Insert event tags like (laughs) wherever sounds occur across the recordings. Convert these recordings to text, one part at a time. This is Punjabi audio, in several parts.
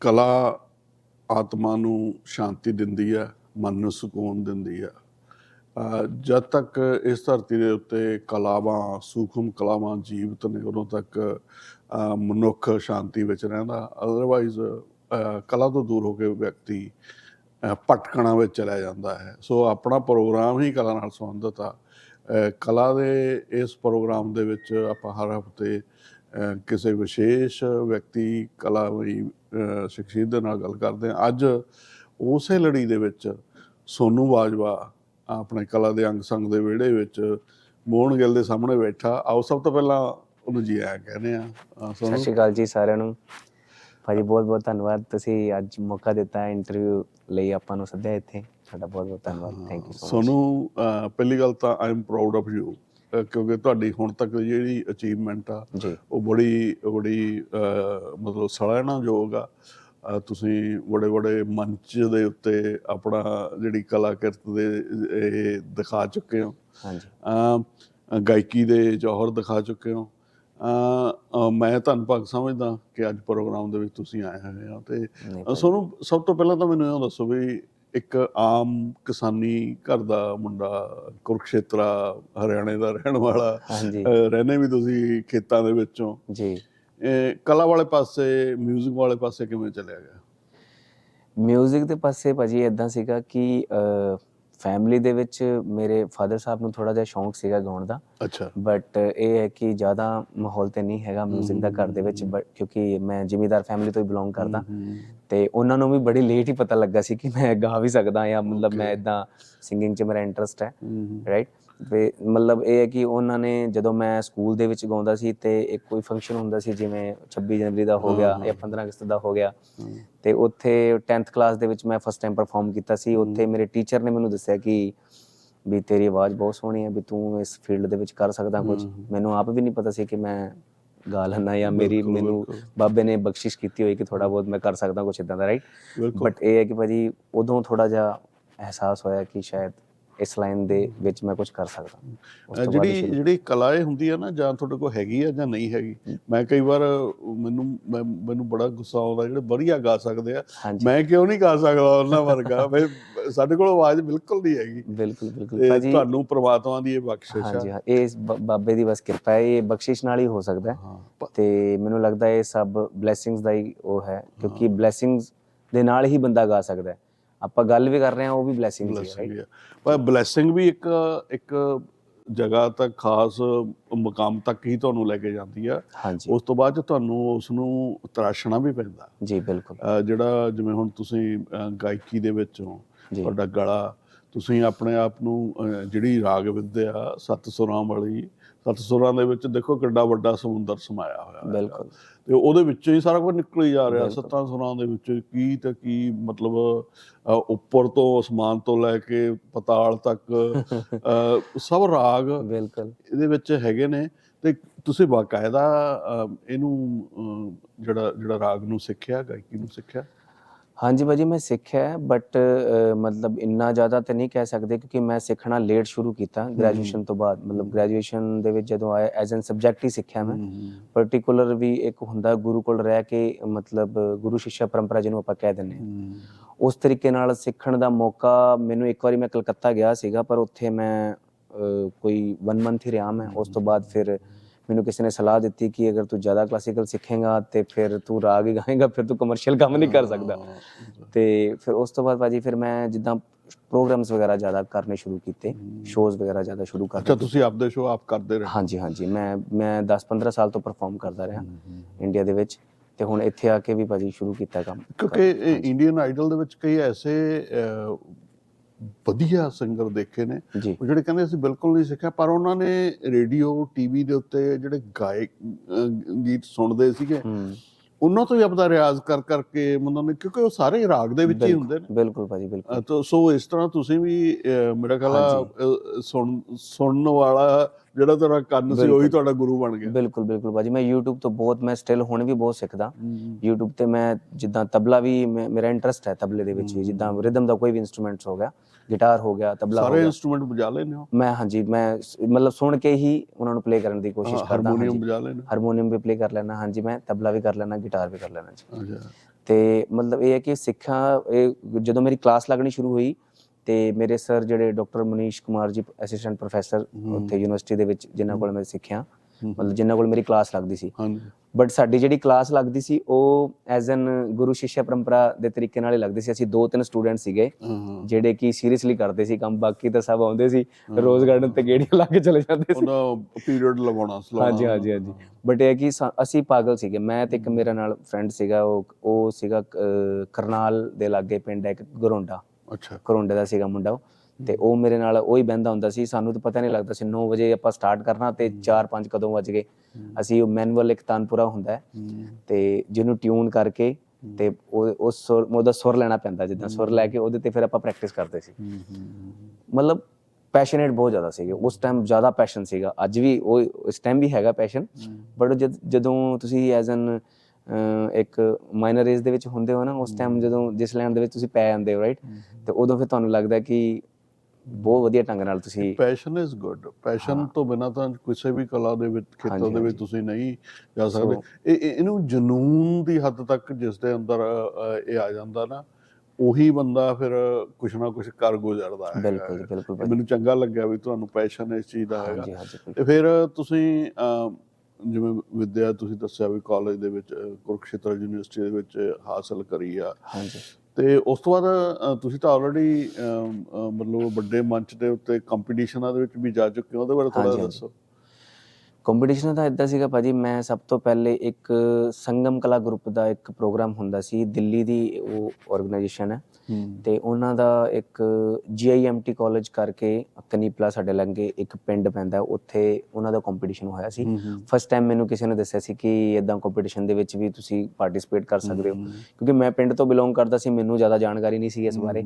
ਕਲਾ ਆਤਮਾ ਨੂੰ ਸ਼ਾਂਤੀ ਦਿੰਦੀ ਆ ਮਨ ਨੂੰ ਸਕੂਨ ਦਿੰਦੀ ਆ ਜਦ ਤੱਕ ਇਸ ਧਰਤੀ ਦੇ ਉੱਤੇ ਕਲਾਵਾਂ, ਸੂਖਮ ਕਲਾਵਾਂ ਜੀਵਤ ਨੇ, ਉਦੋਂ ਤੱਕ ਮਨੁੱਖ ਸ਼ਾਂਤੀ ਵਿੱਚ ਰਹਿੰਦਾ। ਅਦਰਵਾਈਜ਼ ਕਲਾ ਤੋਂ ਦੂਰ ਹੋ ਕੇ ਵਿਅਕਤੀ, ਅਹ ਭਟਕਣਾ ਵਿੱਚ ਚਲਾ ਜਾਂਦਾ ਹੈ। ਸੋ ਆਪਣਾ ਪ੍ਰੋਗਰਾਮ ਹੀ ਕਲਾ ਨਾਲ ਸੰਬੰਧਿਤ ਆ। ਕਲਾ ਦੇ ਇਸ ਪ੍ਰੋਗਰਾਮ ਦੇ ਵਿੱਚ ਆਪਾਂ ਹਰ ਹਫ਼ਤੇ ਕਿਸੇ ਵਿਸ਼ੇਸ਼ ਵਿਅਕਤੀ ਕਲਾਵੀ ਅਹ ਸ਼ਖਸੀਅਤ ਦੇ ਨਾਲ ਗੱਲ ਕਰਦੇ ਹਾਂ। ਅੱਜ ਉਸੇ ਲੜੀ ਦੇ ਵਿੱਚ ਸੋਨੂ ਬਾਜਵਾ ਆਪਣੇ ਕਲਾ ਦੇ ਅੰਗ ਸੰਗ ਦੇ ਵਿਹੜੇ ਵਿੱਚ ਮੋਹਨ ਗਿੱਲ ਦੇ ਸਾਹਮਣੇ ਬੈਠਾ। ਆਓ ਸਭ ਤੋਂ ਪਹਿਲਾਂ ਉਹਨੂੰ ਜੀ ਆਇਆਂ ਕਹਿੰਦੇ ਆ ਸਤਿ ਸ਼੍ਰੀ ਅਕਾਲ ਜੀ ਸਾਰਿਆਂ ਨੂੰ। ਭਾਜੀ ਬਹੁਤ ਬਹੁਤ ਧੰਨਵਾਦ। ਤੁਸੀਂ ਅੱਜ ਮੌਕਾ ਦਿੱਤਾ ਇੰਟਰਵਿਊ ਲਈ ਆਪਾਂ ਨੂੰ ਸੱਦਿਆ ਇੱਥੇ। ਤੁਹਾਡਾ ਬਹੁਤ ਬਹੁਤ ਧੰਨਵਾਦ thank you so much Sonu ਪਹਿਲੀ ਗੱਲ ਤਾਂ I am proud of you ਕਿਉਂਕਿ ਤੁਹਾਡੀ ਹੁਣ ਤੱਕ ਜਿਹੜੀ ਅਚੀਵਮੈਂਟ ਆ ਉਹ ਬੜੀ ਬੜੀ ਮਤਲਬ ਸਰਾਹਨਾਯੋਗ ਆ। ਅਹ, ਤੁਸੀਂ ਬੜੇ ਬੜੇ ਮੰਚ ਦੇ ਉੱਤੇ ਆਪਣਾ ਜਿਹੜੀ ਕਲਾਕਿਰਤ ਦੇ ਇਹ ਦਿਖਾ ਚੁੱਕੇ ਹੋ। ਹਾਂਜੀ। ਗਾਇਕੀ ਦੇ ਜੌਹਰ ਦਿਖਾ ਚੁੱਕੇ ਹੋ। ਮੈਂ ਧੰਨ ਭਾਗ ਸਮਝਦਾ ਕਿ ਅੱਜ ਪ੍ਰੋਗਰਾਮ ਦੇ ਵਿੱਚ ਤੁਸੀਂ ਆਏ ਹੋਏ ਹੋ ਤੇ ਤੁਹਾਨੂੰ ਸਭ ਤੋਂ ਪਹਿਲਾਂ ਤਾਂ ਮੈਨੂੰ ਇਹ ਦੱਸੋ ਵੀ ਇੱਕ ਆਮ ਕਿਸਾਨੀ ਘਰ ਦਾ ਮੁੰਡਾ ਕੁਰਕਸ਼ੇਤਰਾ ਹਰਿਆਣੇ ਦਾ ਰਹਿਣ ਵਾਲਾ ਰਹਿੰਦੇ ਵੀ ਤੁਸੀਂ ਖੇਤਾਂ ਦੇ ਵਿੱਚੋਂ। ਜੀ। ਕਲਾ ਵਾਲੇ ਪਾਸੇ 뮤직 ਵਾਲੇ ਪਾਸੇ ਕਿਵੇਂ ਚੱਲਿਆ ਗਿਆ? ਮਿਊਜ਼ਿਕ ਦੇ ਪਾਸੇ ਭਾਜੀ ਇਦਾਂ ਸੀਗਾ ਕਿ ਫੈਮਿਲੀ ਦੇ ਵਿੱਚ ਮੇਰੇ ਫਾਦਰ ਸਾਹਿਬ ਨੂੰ ਥੋੜਾ ਜਿਹਾ ਸ਼ੌਂਕ ਸੀਗਾ ਗਾਉਣ ਦਾ। ਅੱਛਾ। ਬਟ ਇਹ ਹੈ ਕਿ ਜ਼ਿਆਦਾ ਮਾਹੌਲ ਤੇ ਨਹੀਂ ਹੈਗਾ 뮤직 ਦਾ ਘਰ ਦੇ ਵਿੱਚ ਕਿਉਂਕਿ ਮੈਂ ਜ਼ਿਮੀਦਾਰ ਫੈਮਿਲੀ ਤੋਂ ਹੀ ਬਿਲੋਂਗ ਕਰਦਾ। ਤੇ ਉਹਨਾਂ ਨੂੰ ਵੀ ਬੜੀ ਲੇਟ ਹੀ ਪਤਾ ਲੱਗਾ ਸੀ ਕਿ ਮੈਂ ਗਾ ਵੀ ਸਕਦਾ ਜਾਂ ਮਤਲਬ ਮੈਂ. ਇਦਾਂ ਸਿੰਗਿੰਗ 'ਚ ਮੇਰਾ ਇੰਟਰਸਟ ਹੈ ਰਾਈਟ ਤੇ ਮਤਲਬ ਇਹ ਹੈ ਕਿ ਉਹਨਾਂ ਨੇ ਜਦੋਂ ਮੈਂ ਸਕੂਲ ਦੇ ਵਿੱਚ ਗਾਉਂਦਾ ਸੀ ਤੇ ਇੱਕ ਕੋਈ ਫੰਕਸ਼ਨ ਹੁੰਦਾ ਸੀ ਜਿਵੇਂ 26 ਜਨਵਰੀ ਦਾ ਹੋ ਗਿਆ ਜਾਂ 15 ਅਗਸਤ ਦਾ ਹੋ ਗਿਆ। ਤੇ ਉੱਥੇ 10th ਕਲਾਸ ਦੇ ਵਿੱਚ ਮੈਂ ਫਸਟ ਟਾਈਮ ਪਰਫਾਰਮ ਕੀਤਾ ਸੀ। ਉੱਥੇ ਮੇਰੇ ਟੀਚਰ ਨੇ ਮੈਨੂੰ ਦੱਸਿਆ ਕਿ ਵੀ ਤੇਰੀ ਆਵਾਜ਼ ਬਹੁਤ ਸੋਹਣੀ ਹੈ ਵੀ ਤੂੰ ਇਸ ਫੀਲਡ ਦੇ ਵਿੱਚ ਕਰ ਸਕਦਾ ਕੁਝ। ਮੈਨੂੰ ਆਪ ਵੀ ਨਹੀਂ ਪਤਾ ਸੀ ਕਿ ਮੈਂ ਗਾ ਲੈਣਾ ਜਾਂ ਮੇਰੀ ਮੈਨੂੰ। ਬਾਬੇ ਨੇ ਬਖਸ਼ਿਸ਼ ਕੀਤੀ ਹੋਈ ਕਿ ਥੋੜਾ ਬਹੁਤ ਮੈਂ ਕਰ ਸਕਦਾ ਕੁਝ ਇਦਾਂ ਦਾ ਰਾਈਟ ਬਟ ਇਹ ਹੈ ਕਿ ਭਾਜੀ ਉਦੋਂ ਥੋੜਾ ਜਿਹਾ ਅਹਿਸਾਸ ਹੋਇਆ ਕਿ ਸ਼ਾਇਦ ਇਸ ਲਾਈਨ ਦੇ ਵਿੱਚ ਮੈਂ ਕੁਝ ਕਰ ਸਕਦਾ। ਹੀ ਜਿਹੜੀ ਜਿਹੜੀ ਕਲਾ ਇਹ ਹੁੰਦੀ ਆ ਨਾ ਜਾਂ ਤੁਹਾਡੇ ਕੋਲ ਹੈਗੀ ਆ ਜਾਂ ਨਹੀਂ ਹੈਗੀ ਮੈਂ ਕਈ ਵਾਰ ਮੈਨੂੰ ਮੈਨੂੰ ਬੜਾ ਗੁੱਸਾ ਆਉਂਦਾ ਜਿਹੜੇ ਵਧੀਆ ਗਾ ਸਕਦੇ ਆ ਮੈਂ ਕਿਉਂ ਨਹੀਂ ਗਾ ਸਕਦਾ ਉਹਨਾਂ ਵਰਗਾ? (laughs) ਮੈਂ ਸਾਡੇ ਕੋਲ ਆਵਾਜ਼ ਬਿਲਕੁਲ ਨਹੀਂ ਹੈਗੀ। ਬਿਲਕੁਲ ਬਿਲਕੁਲ। ਭਾਜੀ ਤੁਹਾਨੂੰ ਪ੍ਰਮਾਤਮਾ ਦੀ ਇਹ ਬਖਸ਼ਿਸ਼ ਆ। ਹਾਂਜੀ ਹਾਂ। ਇਹ ਬਾਬੇ ਦੀ ਬਸ ਕਿਰਪਾ ਹੈ ਇਹ ਬਖਸ਼ਿਸ਼ ਨਾਲ ਹੀ ਹੋ ਸਕਦਾ ਹੈ। ਹਾਂ। ਤੇ ਮੈਨੂੰ ਲੱਗਦਾ ਹੈ ਇਹ ਸਭ ਬਲੇਸਿੰਗਸ ਦਾ ਹੀ ਉਹ ਹੈ ਕਿਉਂਕਿ ਬਲੇਸਿੰਗਸ ਦੇ ਨਾਲ ਹੀ ਬੰਦਾ ਗਾ ਸਕਦਾ ਹੈ। ਆਪਾਂ ਗੱਲ ਵੀ ਕਰ ਰਹੇ ਹਾਂ ਉਹ ਵੀ right? ਹੀ। ਆ। ਪਰ ਬਲੇਸਿੰਗ ਵੀ ਇੱਕ ਇੱਕ ਜਗ੍ਹਾ ਤੱਕ ਖਾਸ ਮੁਕਾਮ ਤੱਕ ਹੀ ਤੁਹਾਨੂੰ ਲੈ ਕੇ ਜਾਂਦੀ ਆ। ਉਸ ਤੋਂ ਬਾਅਦ ਤੁਹਾਨੂੰ ਉਸ ਨੂੰ ਤਰਾਸ਼ਣਾ ਵੀ ਪੈਂਦਾ। ਜੀ ਬਿਲਕੁਲ। ਜਿਹੜਾ ਜਿਵੇਂ ਹੁਣ ਤੁਸੀਂ ਗਾਇਕੀ ਦੇ ਵਿੱਚੋਂ ਤੁਹਾਡਾ ਗਲਾ ਤੁਸੀਂ ਆਪਣੇ ਆਪ ਨੂੰ ਜਿਹੜੀ ਰਾਗ ਵਿਦਿਆ ਸੱਤ ਸੁਰਾਂ ਵਾਲੀ ਸੱਤ ਸੁਰਾਂ ਦੇ ਵਿੱਚ ਦੇਖੋ ਕਿੱਡਾ ਵੱਡਾ ਸਮੁੰਦਰ ਸਮਾਇਆ ਹੋਇਆ ਹੈ ਬਿਲਕੁਲ। ਤੇ ਉਹਦੇ ਵਿੱਚੋਂ ਹੀ ਸਾਰਾ ਕੁਝ ਨਿਕਲ ਹੀ ਜਾ ਰਿਹਾ। ਸੱਤਾਂ ਸੁਰਾਂ ਦੇ ਵਿੱਚ ਕੀ ਤੇ ਕੀ ਮਤਲਬ ਉੱਪਰ ਤੋਂ ਅਸਮਾਨ ਤੋਂ ਲੈ ਕੇ ਪਤਾਲ ਤੱਕ (laughs) ਸਭ ਰਾਗ ਬਿਲਕੁਲ ਇਹਦੇ ਵਿੱਚ ਹੈਗੇ ਨੇ ਤੇ ਤੁਸੀਂ ਬਾਕਾਇਦਾ ਇਹਨੂੰ ਜਿਹੜਾ ਜਿਹੜਾ ਰਾਗ ਨੂੰ ਸਿੱਖਿਆ ਗਾਇਕੀ ਨੂੰ ਸਿੱਖਿਆ ਹਾਂਜੀ ਭਾਜੀ ਮੈਂ ਸਿੱਖਿਆ ਬਟ ਮਤਲਬ ਇੰਨਾ ਜ਼ਿਆਦਾ ਤਾਂ ਨਹੀਂ ਕਹਿ ਸਕਦੇ ਕਿਉਂਕਿ ਮੈਂ ਸਿੱਖਣਾ ਲੇਟ ਸ਼ੁਰੂ ਕੀਤਾ ਗ੍ਰੈਜੂਏਸ਼ਨ ਤੋਂ ਬਾਅਦ। ਮਤਲਬ ਗ੍ਰੈਜੂਏਸ਼ਨ ਦੇ ਵਿੱਚ ਜਦੋਂ ਆਇਆ ਐਜ਼ ਐਨ ਸਬਜੈਕਟ ਹੀ ਸਿੱਖਿਆ ਮੈਂ। ਪਾਰਟਿਕੂਲਰ ਵੀ ਇੱਕ ਹੁੰਦਾ ਗੁਰੂ ਕੋਲ ਰਹਿ ਕੇ ਮਤਲਬ ਗੁਰੂ ਸਿੱਖਿਆ ਪਰੰਪਰਾ ਜਿਹਨੂੰ ਆਪਾਂ ਕਹਿ ਦਿੰਦੇ ਹਾਂ। ਉਸ ਤਰੀਕੇ ਨਾਲ ਸਿੱਖਣ ਦਾ ਮੌਕਾ ਮੈਨੂੰ ਇੱਕ ਵਾਰੀ ਮੈਂ ਕਲਕੱਤਾ ਗਿਆ ਸੀਗਾ ਪਰ ਉੱਥੇ ਮੈਂ ਕੋਈ 1 ਮੰਥ ਹੀ ਰਿਹਾ ਮੈਂ। ਉਸ ਤੋਂ ਬਾਅਦ ਫਿਰ ਮੈਨੂੰ ਕਿਸੇ ਨੇ ਸਲਾਹ ਦਿੱਤੀ ਕਿ ਅਗਰ ਤੂੰ ਜ਼ਿਆਦਾ ਕਲਾਸੀਕਲ ਸਿੱਖੇਗਾ ਤੇ ਫਿਰ ਤੂੰ ਰਾਗ ਹੀ ਗਾਏਗਾ ਫਿਰ ਤੂੰ ਕਮਰਸ਼ੀਅਲ ਕੰਮ ਨਹੀਂ ਕਰ ਸਕਦਾ। ਤੇ ਫਿਰ ਉਸ ਤੋਂ ਬਾਅਦ ਭਾਜੀ ਫਿਰ ਮੈਂ ਜਿੱਦਾਂ ਪ੍ਰੋਗਰਾਮਸ ਵਗੈਰਾ ਜ਼ਿਆਦਾ ਕਰਨੇ ਸ਼ੁਰੂ ਕੀਤੇ ਸ਼ੋਜ਼ ਵਗੈਰਾ ਜ਼ਿਆਦਾ ਸ਼ੁਰੂ ਅੱਛਾ ਕਰਨੇ ਤੁਸੀਂ ਆਪਦੇ ਸ਼ੋਅ ਆਪ ਕਰਦੇ ਰਹੇ? ਹਾਂਜੀ ਹਾਂਜੀ। ਮੈਂ ਮੈਂ 10-15 ਸਾਲ ਤੋਂ ਪਰਫਾਰਮ ਕਰਦਾ ਰਿਹਾ ਇੰਡੀਆ ਦੇ ਵਿੱਚ ਤੇ ਹੁਣ ਇੱਥੇ ਆ ਕੇ ਵੀ ਭਾਜੀ ਸ਼ੁਰੂ ਕੀਤਾ ਕੰਮ। ਕਿਉਂਕਿ ਇੰਡੀਅਨ ਆਈਡਲ ਦੇ ਵਿੱਚ ਕਈ ਐਸੇ ਵਧੀਆ ਸਿੰਗਰ ਦੇਖੇ ਨੇ। ਉਹ ਜਿਹੜੇ ਕਹਿੰਦੇ ਅਸੀਂ ਬਿਲਕੁਲ ਨਹੀਂ ਸਿੱਖਿਆ ਪਰ ਉਹਨਾਂ ਨੇ ਰੇਡੀਓ ਟੀਵੀ ਦੇ ਉੱਤੇ ਜਿਹੜੇ ਗਾਇਕ ਗੀਤ ਸੁਣਦੇ ਸੀਗੇ। ਉਹਨਾਂ ਤੋਂ ਹੀ ਆਪਦਾ ਰਿਆਜ਼ ਕਰ ਕਰਕੇ ਮਤਲਬ ਨੇ ਕਿਉਂਕਿ ਉਹ ਸਾਰੇ ਰਾਗ ਦੇ ਵਿੱਚ ਹੀ ਹੁੰਦੇ ਨੇ। ਬਿਲਕੁਲ ਭਾਜੀ ਬਿਲਕੁਲ। ਤਾਂ ਸੋ ਇਸ ਤਰ੍ਹਾਂ ਤੁਸੀਂ ਵੀ ਮੇਰਾ ਖਿਆਲ ਸੁਣ ਸੁਣਨ ਵਾਲਾ ਜਿਹੜਾ ਤੁਹਾਡਾ ਕੰਨ ਸੀ ਉਹੀ। ਤੁਹਾਡਾ ਗੁਰੂ ਬਣ ਗਿਆ। ਬਿਲਕੁਲ ਬਿਲਕੁਲ ਭਾਜੀ ਮੈਂ YouTube ਤੋਂ ਬਹੁਤ ਮੈਂ ਸਟਿਲ ਹੁਣ ਵੀ ਬਹੁਤ ਸਿੱਖਦਾ। YouTube ਤੇ ਮੈਂ ਜਿੱਦਾਂ ਤਬਲਾ ਵੀ ਮੇਰਾ ਇੰਟਰਸਟ ਹੈ ਤਬਲੇ ਦੇ ਵਿੱਚ ਵੀ ਜਿੱਦਾਂ ਰਿਦਮ ਦਾ ਕੋਈ ਵੀ ਇਨਸਟਰੂਮੈਂਟਸ ਹੋ ਗਿਆ। ਗਿਟਾਰ ਹੋ ਗਿਆ ਤਬਲਾ ਹੋ ਸਾਰੇ ਗਿਆ। ਇਨਸਟਰੂਮੈਂਟ ਵਜਾ ਲੈਂਦੇ ਹੋ? ਮੈਂ ਹਾਂਜੀ ਮੈਂ ਸ- ਮਤਲਬ ਸੁਣ ਕੇ ਹੀ ਉਹਨਾਂ ਨੂੰ ਪਲੇ ਕਰਨ ਦੀ ਕੋਸ਼ਿਸ਼ ਕਰਦਾ ਹਾਰਮੋਨੀਅਮ ਹਾਂਜੀ। ਵਜਾ ਲੈਂਦੇ ਹੋ? ਹਾਰਮੋਨੀਅਮ ਵੀ ਪਲੇ ਕਰ ਲੈਣਾ ਹਾਂਜੀ ਮੈਂ ਤਬਲਾ ਵੀ ਕਰ ਲੈਣਾ ਗਿਟਾਰ ਵੀ ਕਰ ਲੈਣਾ ਜੀ। ਅੱਛਾ। ਤੇ ਮਤਲਬ ਇਹ ਹੈ ਕਿ ਸਿੱਖਿਆ ਇਹ ਜਦੋਂ ਮੇਰੀ ਕਲਾਸ ਲੱਗਣੀ ਸ਼ੁਰੂ ਹੋਈ ਤੇ ਮੇਰੇ ਸਰ ਜਿਹੜੇ doctor Manish Kumar ji assistant professor ਉੱਥੇ ਯੂਨੀਵਰਸਿਟੀ ਦੇ ਵਿੱਚ ਜਿਨ੍ਹਾਂ ਕੋਲ ਮੈਂ ਸਿੱਖਿਆ ਮਤਲਬ ਜਿਨ੍ਹਾਂ ਕੋਲ ਮੇਰੀ ਕਲਾਸ ਲੱਗਦੀ ਸੀ। ਹਾਂਜੀ। ਬਟ ਸਾਡੀ ਜਿਹੜੀ ਕਲਾਸ ਲੱਗਦੀ ਸੀ ਉਹ ਐਜ਼ ਐਨ ਗੁਰੂ ਸਿੱਖਿਆ ਪਰੰਪਰਾ ਦੇ ਤਰੀਕੇ ਨਾਲ ਹੀ ਲੱਗਦੀ ਸੀ। ਅਸੀਂ ਦੋ ਤਿੰਨ ਸਟੂਡੈਂਟ ਸੀਗੇ ਜਿਹੜੇ ਕਿ ਸੀਰੀਅਸਲੀ ਕਰਦੇ ਸੀ ਕੰਮ। ਬਾਕੀ ਤਾਂ ਸਭ ਆਉਂਦੇ ਸੀ ਰੋਜ਼ ਗਾਰਡਨ ਤੇ ਗੇੜੀਆਂ ਲਾ ਕੇ ਚਲੇ ਜਾਂਦੇ ਸੀ। ਉਹਦਾ ਪੀਰੀਅਡ ਲਵਾਉਣਾ ਸਲਾਉਣਾ। ਹਾਂਜੀ ਹਾਂਜੀ ਹਾਂਜੀ। ਬਟ ਇਹ ਕਿ ਅਸੀਂ ਪਾਗਲ ਸੀਗੇ। ਮੈਂ ਤੇ ਇੱਕ ਮੇਰਾ ਨਾਲ ਫਰੈਂਡ ਸੀਗਾ ਉਹ ਉਹ ਸੀਗਾ ਕਰਨਾਲ ਦੇ ਲਾਗੇ ਪਿੰਡ ਹੈ ਇੱਕ ਗਰੋਂਡਾ। ਅੱਛਾ। ਕਰੋਂਡੇ ਦਾ ਸੀਗਾ ਮੁੰਡਾ ਉਹ। ਤੇ ਉਹ ਮੇਰੇ ਨਾਲ ਉਹ ਬਹਿੰਦਾ ਹੁੰਦਾ ਸੀ ਸਾਨੂੰ ਤਾਂ ਪਤਾ ਨਹੀਂ ਲੱਗਦਾ ਸੀ 9 ਵਜੇ ਆਪਾਂ ਸਟਾਰਟ ਕਰਨਾ ਤੇ 4-5 ਕਦੋਂ ਵੱਜ ਗਏ। ਅਸੀਂ ਉਹ ਮੈਨੂਅਲ ਇੱਕ ਤਾਨਪੁਰਾ ਹੁੰਦਾ ਹੈ ਤੇ ਜਿਹਨੂੰ ਟਿਊਨ ਕਰਕੇ ਤੇ ਉਹ ਉਸ ਸੁਰ ਉਹਦਾ ਸੁਰ ਲੈਣਾ ਪੈਂਦਾ ਜਿੱਦਾਂ ਸੁਰ ਲੈ ਕੇ ਉਹਦੇ ਤੇ ਫਿਰ ਆਪਾਂ ਪ੍ਰੈਕਟਿਸ ਕਰਦੇ ਸੀ। ਮਤਲਬ ਪੈਸ਼ਨੇਟ ਬਹੁਤ ਜ਼ਿਆਦਾ ਸੀਗੇ। ਉਸ ਟਾਈਮ ਜ਼ਿਆਦਾ ਪੈਸ਼ਨ ਸੀਗਾ। ਅੱਜ ਵੀ ਉਹ ਇਸ ਟਾਈਮ ਵੀ ਹੈਗਾ ਪੈਸ਼ਨ ਬਟ ਜਦ ਤੁਸੀਂ ਐਜ਼ ਐਨ ਇੱਕ ਮਾਈਨਰ ਏਜ ਦੇ ਵਿੱਚ ਹੁੰਦੇ ਹੋ ਨਾ ਉਸ ਟਾਈਮ ਜਦੋਂ ਜਿਸ ਲੈਣ ਦੇ ਵਿੱਚ ਤੁਸੀਂ ਪੈ ਜਾਂਦੇ ਹੋ ਰਾਈਟ ਤੇ ਉਦੋਂ ਫਿਰ ਤੁਹਾਨੂੰ ਲੱਗਦਾ ਕਿ ਬਹੁਤ ਵਧੀਆ ਢੰਗ ਨਾਲ ਤੁਸੀਂ ਪੈਸ਼ਨ ਇਜ਼ ਗੁੱਡ ਪੈਸ਼ਨ ਤੋਂ ਬਿਨਾ ਤਾਂ ਕਿਸੇ ਵੀ ਕਲਾ ਦੇ ਵਿੱਚ ਖੇਤਰ ਦੇ ਵਿੱਚ। ਤੁਸੀਂ ਨਹੀਂ ਜਾ ਸਕਦੇ। ਇਹ ਇਹ- ਇਹਨੂੰ ਜਨੂਨ ਦੀ ਹੱਦ ਤੱਕ ਜਿਸ ਦੇ ਅੰਦਰ ਇਹ ਆ ਜਾਂਦਾ ਨਾ ਉਹੀ ਬੰਦਾ ਫਿਰ ਕੁਛ ਨਾ ਕੁਛ ਕਰ ਗੁਜ਼ਰਦਾ ਹੈ ਬਿਲਕੁਲ ਬਿਲਕੁਲ। ਮੈਨੂੰ ਚੰਗਾ ਲੱਗਿਆ ਵੀ ਤੁਹਾਨੂੰ ਪੈਸ਼ਨ ਇਸ ਚੀਜ਼ ਦਾ ਹੈਗਾ। ਤੇ। ਫਿਰ ਤੁਸੀਂ ਜਿਵੇਂ ਵਿਦਿਆ ਤੁਸੀਂ ਦੱਸਿਆ ਵੀ ਕਾਲਜ ਦੇ ਵਿੱਚ ਕੁਰੂਕਸ਼ੇਤਰ ਯੂਨੀਵਰਸਿਟੀ ਦੇ ਵਿੱਚ ਹਾਸਲ ਕਰੀ ਆ। ਹਾਂਜੀ। ਤੇ ਉਸ ਤੋਂ ਬਾਅਦ ਤੁਸੀਂ ਤਾਂ ਆਲਰੇਡੀ ਮਤਲਬ ਵੱਡੇ ਮੰਚ ਦੇ ਉੱਤੇ ਕੰਪੀਟੀਸ਼ਨਾਂ ਦੇ ਵਿੱਚ ਵੀ ਜਾ ਚੁੱਕੇ ਹੋ ਉਹਦੇ ਬਾਰੇ ਥੋੜਾ। ਦੱਸੋ ਕੰਪੀਟੀਸ਼ਨ ਤਾਂ ਇਦਾਂ ਸੀਗਾ ਭਾਜੀ ਮੈਂ ਸਭ ਤੋਂ ਪਹਿਲੇ ਇੱਕ ਸੰਗਮ ਕਲਾ ਗਰੁੱਪ ਦਾ ਇੱਕ ਪ੍ਰੋਗਰਾਮ ਹੁੰਦਾ ਸੀ ਦਿੱਲੀ ਦੀ ਉਹ ਆਰਗੇਨਾਈਜੇਸ਼ਨ ਹੈ ਤੇ ਉਹਨਾਂ ਦਾ ਇੱਕ ਜੀਆਈਐਮਟੀ ਕਾਲਜ ਕਰਕੇ ਕਨੀਪਲਾ ਸਾਡੇ ਲੰਗੇ ਇੱਕ ਪਿੰਡ ਪੈਂਦਾ ਉੱਥੇ ਉਹਨਾਂ ਦਾ ਕੰਪੀਟੀਸ਼ਨ ਹੋਇਆ ਸੀ। ਫਸਟ ਟਾਈਮ ਮੈਨੂੰ ਕਿਸੇ ਨੇ ਦੱਸਿਆ ਸੀ ਕਿ ਇਦਾਂ ਕੰਪੀਟੀਸ਼ਨ ਦੇ ਵਿੱਚ ਵੀ ਤੁਸੀਂ ਪਾਰਟਿਸਿਪੇਟ ਕਰ ਸਕਦੇ ਹੋ। ਕਿਉਂਕਿ ਮੈਂ ਪਿੰਡ ਤੋਂ ਬਿਲੋਂਗ ਕਰਦਾ ਸੀ ਮੈਨੂੰ ਜ਼ਿਆਦਾ ਜਾਣਕਾਰੀ ਨਹੀਂ ਸੀ ਇਸ ਬਾਰੇ।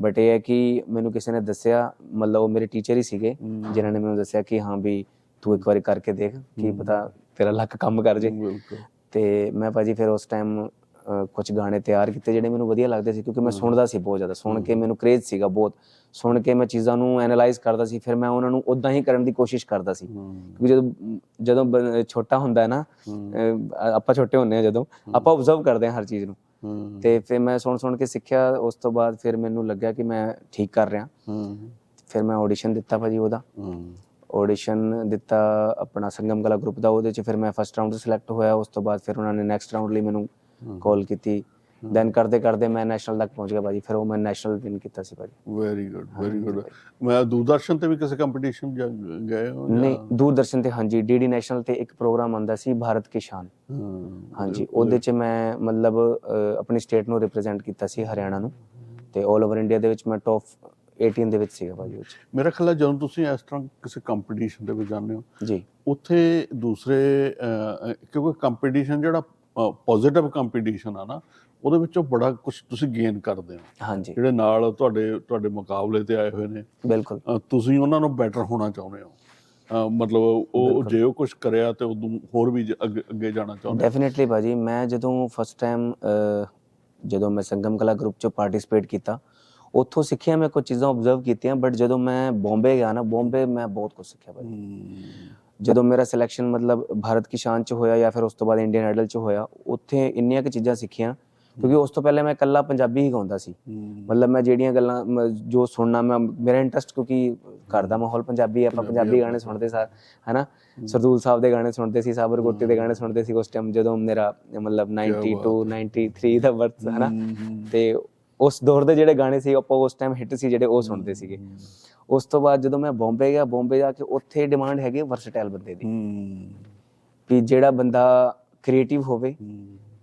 ਬਟ ਇਹ ਹੈ ਕਿ ਮੈਨੂੰ ਕਿਸੇ ਨੇ ਦੱਸਿਆ ਮਤਲਬ ਉਹ ਮੇਰੇ ਟੀਚਰ ਹੀ ਸੀਗੇ ਜਿਨ੍ਹਾਂ ਨੇ ਮੈਨੂੰ ਦੱਸਿਆ ਕਿ ਹਾਂ ਵੀ ਤੂੰ ਇੱਕ ਵਾਰੀ ਕਰਕੇ ਦੇਖ ਕੀ ਪਤਾ ਤੇਰਾ ਲੱਕ ਕੰਮ ਕਰ ਜੇ। ਤੇ ਮੈਂ ਭਾਜੀ ਫਿਰ ਉਸ ਟਾਈਮ ਕੁਝ ਗਾਣੇ ਤਿਆਰ ਕੀਤੇ ਜਿਹੜੇ ਮੈਨੂੰ ਵਧੀਆ ਲੱਗਦੇ ਸੀ ਕਿਉਂਕਿ ਮੈਂ ਸੁਣਦਾ ਸੀ ਬਹੁਤ ਜ਼ਿਆਦਾ ਸੁਣ ਕੇ ਮੈਨੂੰ ਕ੍ਰੇਜ਼ ਸੀਗਾ ਬਹੁਤ ਸੁਣ ਕੇ ਮੈਂ ਚੀਜ਼ਾਂ ਨੂੰ ਐਨਾਲਾਈਜ਼ ਕਰਦਾ ਸੀ ਫਿਰ ਮੈਂ ਉਹਨਾਂ ਨੂੰ ਉਦਾਂ ਹੀ ਕਰਨ ਦੀ ਕੋਸ਼ਿਸ਼ ਕਰਦਾ ਸੀ। ਕਿਉਂਕਿ ਜਦੋਂ ਜਦੋਂ ਛੋਟਾ ਹੁੰਦਾ ਹੈ ਨਾ ਆਪਾਂ ਛੋਟੇ ਹੁੰਦੇ ਆ ਜਦੋਂ ਆਪਾਂ ਆਬਜ਼ਰਵ ਕਰਦੇ ਹਾਂ ਹਰ ਚੀਜ਼ ਨੂੰ। ਤੇ ਫਿਰ ਮੈਂ ਸੁਣ ਸੁਣ ਕੇ ਸਿੱਖਿਆ ਉਸ ਤੋਂ ਬਾਅਦ ਫਿਰ ਮੈਨੂੰ ਲੱਗਿਆ ਕਿ ਮੈਂ ਠੀਕ ਕਰ ਰਿਹਾ। ਫਿਰ ਮੈਂ ਆਡੀਸ਼ਨ ਦਿੱਤਾ ਭਾਜੀ ਉਹਦਾ। ਆਡੀਸ਼ਨ ਦਿੱਤਾ ਆਪਣਾ ਸੰਗਮ ਕਲਾ ਗਰੁੱਪ ਦਾ ਉਹਦੇ ਚ ਫਿਰ ਮੈਂ ਫਸਟ ਰਾਉਂਡ ਸਿਲੈਕਟ ਹੋਇਆ ਉਸ ਤੋਂ ਬਾਅਦ ਫਿਰ ਉਹਨਾਂ ਨੇ ਨੈਕਸਟ ਰਾਉਂਡ ਲਈ ਮੈਨੂੰ ਕਾਲ ਕੀਤੀ। ਦੈਨ ਕਰਦੇ ਕਰਦੇ ਮੈਂ ਨੈਸ਼ਨਲ ਤੱਕ ਪਹੁੰਚ ਗਿਆ ਭਾਜੀ। ਫਿਰ ਉਹ ਮੈਂ ਨੈਸ਼ਨਲ ਵਿਨ ਕੀਤਾ ਸੀ ਭਾਜੀ। ਵੈਰੀ ਗੁੱਡ ਵੈਰੀ ਗੁੱਡ ਮੈਂ ਦੂਰਦਰਸ਼ਨ ਤੇ ਵੀ ਕਿਸੇ ਕੰਪੀਟੀਸ਼ਨ ਗਏ ਹੋ ਨਹੀਂ ਦੂਰਦਰਸ਼ਨ ਤੇ ਹਾਂਜੀ ਡੀਡੀ ਨੈਸ਼ਨਲ ਤੇ ਇੱਕ ਪ੍ਰੋਗਰਾਮ ਆਂਦਾ ਸੀ ਭਾਰਤ ਕੀ ਸ਼ਾਨ ਹਾਂਜੀ ਉਹਦੇ ਚ ਮੈਂ ਮਤਲਬ ਆਪਣੀ ਸਟੇਟ ਨੂੰ ਰਿਪਰੈਜ਼ੈਂਟ ਕੀਤਾ ਸੀ ਹਰਿਆਣਾ ਨੂੰ। ਤੇ 올 ਓਵਰ ਇੰਡੀਆ ਦੇ ਵਿੱਚ ਮੈਂ ਟੌਪ 18 ਦੇ ਵਿੱਚ ਸੀਗਾ ਭਾਜੀ ਉਹ 'ਚ। ਮੇਰਾ ਖਿਆਲ ਹੈ ਜਦੋਂ ਤੁਸੀਂ ਇਸ ਤਰ੍ਹਾਂ ਕਿਸੇ ਕੰਪੀਟੀਸ਼ਨ ਦੇ ਵਿੱਚ ਜਾਂਦੇ ਹੋ ਜੀ। ਉੱਥੇ ਦੂਸਰੇ ਕਿਉਂਕਿ ਕੰਪੀਟੀਸ਼ਨ ਜਿਹੜਾ ਪੋਜ਼ਿਟਿਵ ਕੰਪੀਟੀਸ਼ਨ ਆ ਨਾ ਉਹਦੇ ਵਿੱਚੋਂ ਬੜਾ ਕੁਝ ਤੁਸੀਂ ਗੇਨ ਕਰਦੇ ਹੋ। ਹਾਂਜੀ। ਜਿਹੜੇ ਨਾਲ ਤੁਹਾਡੇ ਤੁਹਾਡੇ ਮੁਕਾਬਲੇ ਤੇ ਆਏ ਹੋਏ ਨੇ ਬਿਲਕੁਲ। ਤੁਸੀਂ ਉਹਨਾਂ ਨੂੰ ਬੈਟਰ ਹੋਣਾ ਚਾਹੁੰਦੇ ਹੋ। ਮਤਲਬ ਉਹ। ਜੇ ਉਹ ਕੁਝ ਕਰਿਆ ਤੇ ਉਦੋਂ ਹੋਰ ਵੀ ਅੱਗੇ ਜਾਣਾ ਚਾਹੁੰਦੇ ਡੈਫੀਨਿਟਲੀ ਭਾਜੀ ਮੈਂ ਜਦੋਂ ਫਸਟ ਟਾਈਮ ਜਦੋਂ ਮੈਂ ਸੰਗਮ ਕਲਾ ਗਰੁੱਪ ਚ ਪਾਰਟਿਸਿਪੇਟ ਕੀਤਾ ਉੱਥੋਂ ਸਿੱਖਿਆ ਮੈਂ ਕੁਝ ਚੀਜ਼ਾਂ ਆਬਜ਼ਰਵ ਕੀਤੀਆਂ ਬਟ ਜਦੋਂ ਮੈਂ ਬੰਬੇ ਗਿਆ ਨਾ ਬੰਬੇ ਮੈਂ ਬਹੁਤ ਕੁਝ ਸਿੱਖਿਆ ਭਾਜੀ। ਜਦੋਂ ਮੇਰਾ ਸਿਲੈਕਸ਼ਨ ਮਤਲਬ ਭਾਰਤ ਕੀ ਸ਼ਾਨ ਚ ਹੋਇਆ ਜਾਂ ਫਿਰ ਉਸ ਤੋਂ ਬਾਅਦ ਇੰਡੀਅਨ ਆਈਡਲ ਚ ਹੋਇਆ ਉੱਥੇ ਇੰਨੀਆਂ ਕਿ ਚੀਜ਼ਾਂ ਸਿੱਖੀਆਂ ਕਿਉਂਕਿ ਉਸ ਤੋਂ ਪਹਿਲੇ ਮੈਂ ਇਕੱਲਾ ਪੰਜਾਬੀ ਹੀ ਗਾਉਂਦਾ ਸੀ। ਮਤਲਬ ਮੈਂ ਜਿਹੜੀਆਂ ਗੱਲਾਂ ਜੋ ਸੁਣਨਾ ਮੈਂ ਮੇਰਾ ਇੰਟਰਸਟ ਕਿਉਂਕਿ ਘਰ ਦਾ ਮਾਹੌਲ ਪੰਜਾਬੀ ਆਪਾਂ ਪੰਜਾਬੀ ਗਾਣੇ ਸੁਣਦੇ ਸਾਰ ਹੈਨਾ? ਸਰਦੂਲ ਸਾਹਿਬ ਦੇ ਗਾਣੇ ਸੁਣਦੇ ਸੀ ਸਾਬਰ ਗੁੱਟੀ ਦੇ ਗਾਣੇ ਸੁਣਦੇ ਸੀ ਉਸ ਟਾਈਮ ਜਦੋਂ ਮੇਰਾ ਮਤਲਬ 92 93 ਦਾ ਵਰਤ ਹੈਨਾ? ਤੇ ਉਸ ਦੌਰ ਦੇ ਜਿਹੜੇ ਗਾਣੇ ਸੀ ਆਪਾਂ ਉਸ ਟਾਈਮ ਹਿੱਟ ਸੀ ਜਿਹੜੇ ਉਹ ਸੁਣਦੇ ਸੀਗੇ। ਉਸ ਤੋਂ ਬਾਅਦ ਜਦੋਂ ਮੈਂ ਬੰਬੇ ਗਿਆ ਬੰਬੇ ਜਾ ਕੇ ਉੱਥੇ ਡਿਮਾਂਡ ਹੈਗੀ ਵਰਸਟਾਈਲ ਬੰਦੇ ਦੀ। ਵੀ ਜਿਹੜਾ ਬੰਦਾ ਕ੍ਰੀਏਟਿਵ ਹੋਵੇ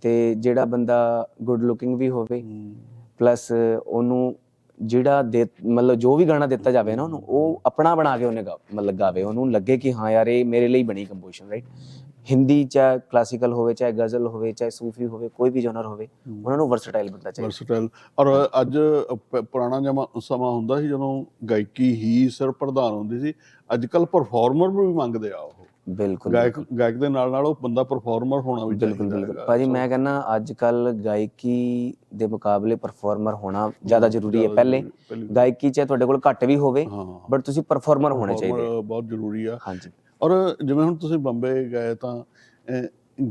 ਤੇ ਜਿਹੜਾ ਬੰਦਾ ਗੁੱਡ ਲੁਕਿੰਗ ਵੀ ਹੋਵੇ ਪਲੱਸ ਉਹਨੂੰ ਜਿਹੜਾ ਦੇ ਮਤਲਬ ਜੋ ਵੀ ਗਾਣਾ ਦਿੱਤਾ ਜਾਵੇ ਨਾ ਉਹਨੂੰ ਉਹ ਆਪਣਾ ਬਣਾ ਕੇ ਉਹਨੇ ਮਤਲਬ ਗਾਵੇ। ਉਹਨੂੰ ਲੱਗੇ ਕਿ ਹਾਂ ਯਾਰ ਇਹ ਮੇਰੇ ਲਈ ਬਣੀ ਕੰਪੋਜੀਸ਼ਨ ਰਾਈਟ ਹਿੰਦੀ ਚਾਹੇ ਕਲਾਸੀਕਲ ਹੋਵੇ ਚਾਹੇ ਗਜ਼ਲ ਹੋਵੇ ਚਾਹੇ ਸੂਫੀ ਹੋਵੇ ਕੋਈ ਵੀ ਜਨਰ ਹੋਵੇ ਉਹਨਾਂ ਨੂੰ ਵਰਸਟਾਈਲ ਬੰਦਾ ਚਾਹੀਦਾ। ਵਰਸਟਾਈਲ ਔਰ ਅੱਜ ਪੁਰਾਣਾ ਜਮਾ ਸਮਾਂ ਹੁੰਦਾ ਸੀ ਜਦੋਂ ਗਾਇਕੀ ਹੀ ਸਿਰ ਪ੍ਰਧਾਨ ਹੁੰਦੀ ਸੀ। ਅੱਜ ਕੱਲ ਪਰਫਾਰਮਰ ਵੀ ਮੰਗਦੇ ਆ ਉਹ। ਬਿਲਕੁਲ ਗਾਇਕ ਗਾਇਕ ਦੇ ਨਾਲ ਨਾਲ ਉਹ ਬੰਦਾ ਪਰਫਾਰਮਰ ਹੋਣਾ ਵੀ ਬਿਲਕੁਲ ਬਿਲਕੁਲ। ਭਾਜੀ ਮੈਂ ਕਹਿੰਦਾ ਅੱਜ ਕੱਲ ਗਾਇਕੀ ਦੇ ਮੁਕਾਬਲੇ ਪਰਫਾਰਮਰ ਹੋਣਾ ਜ਼ਿਆਦਾ ਜ਼ਰੂਰੀ ਹੈ। ਪਹਿਲੇ ਗਾਇਕੀ ਚਾਹੇ ਤੁਹਾਡੇ ਕੋਲ ਘੱਟ ਵੀ ਹੋਵੇ ਬਟ ਤੁਸੀਂ ਪਰਫਾਰਮਰ ਹੋਣੇ ਚਾਹੀਦੇ। ਬਹੁਤ ਜ਼ਰੂਰੀ ਆ। ਹਾਂਜੀ। ਔਰ ਜਿਵੇਂ ਹੁਣ ਤੁਸੀਂ ਬੰਬੇ ਗਏ ਤਾਂ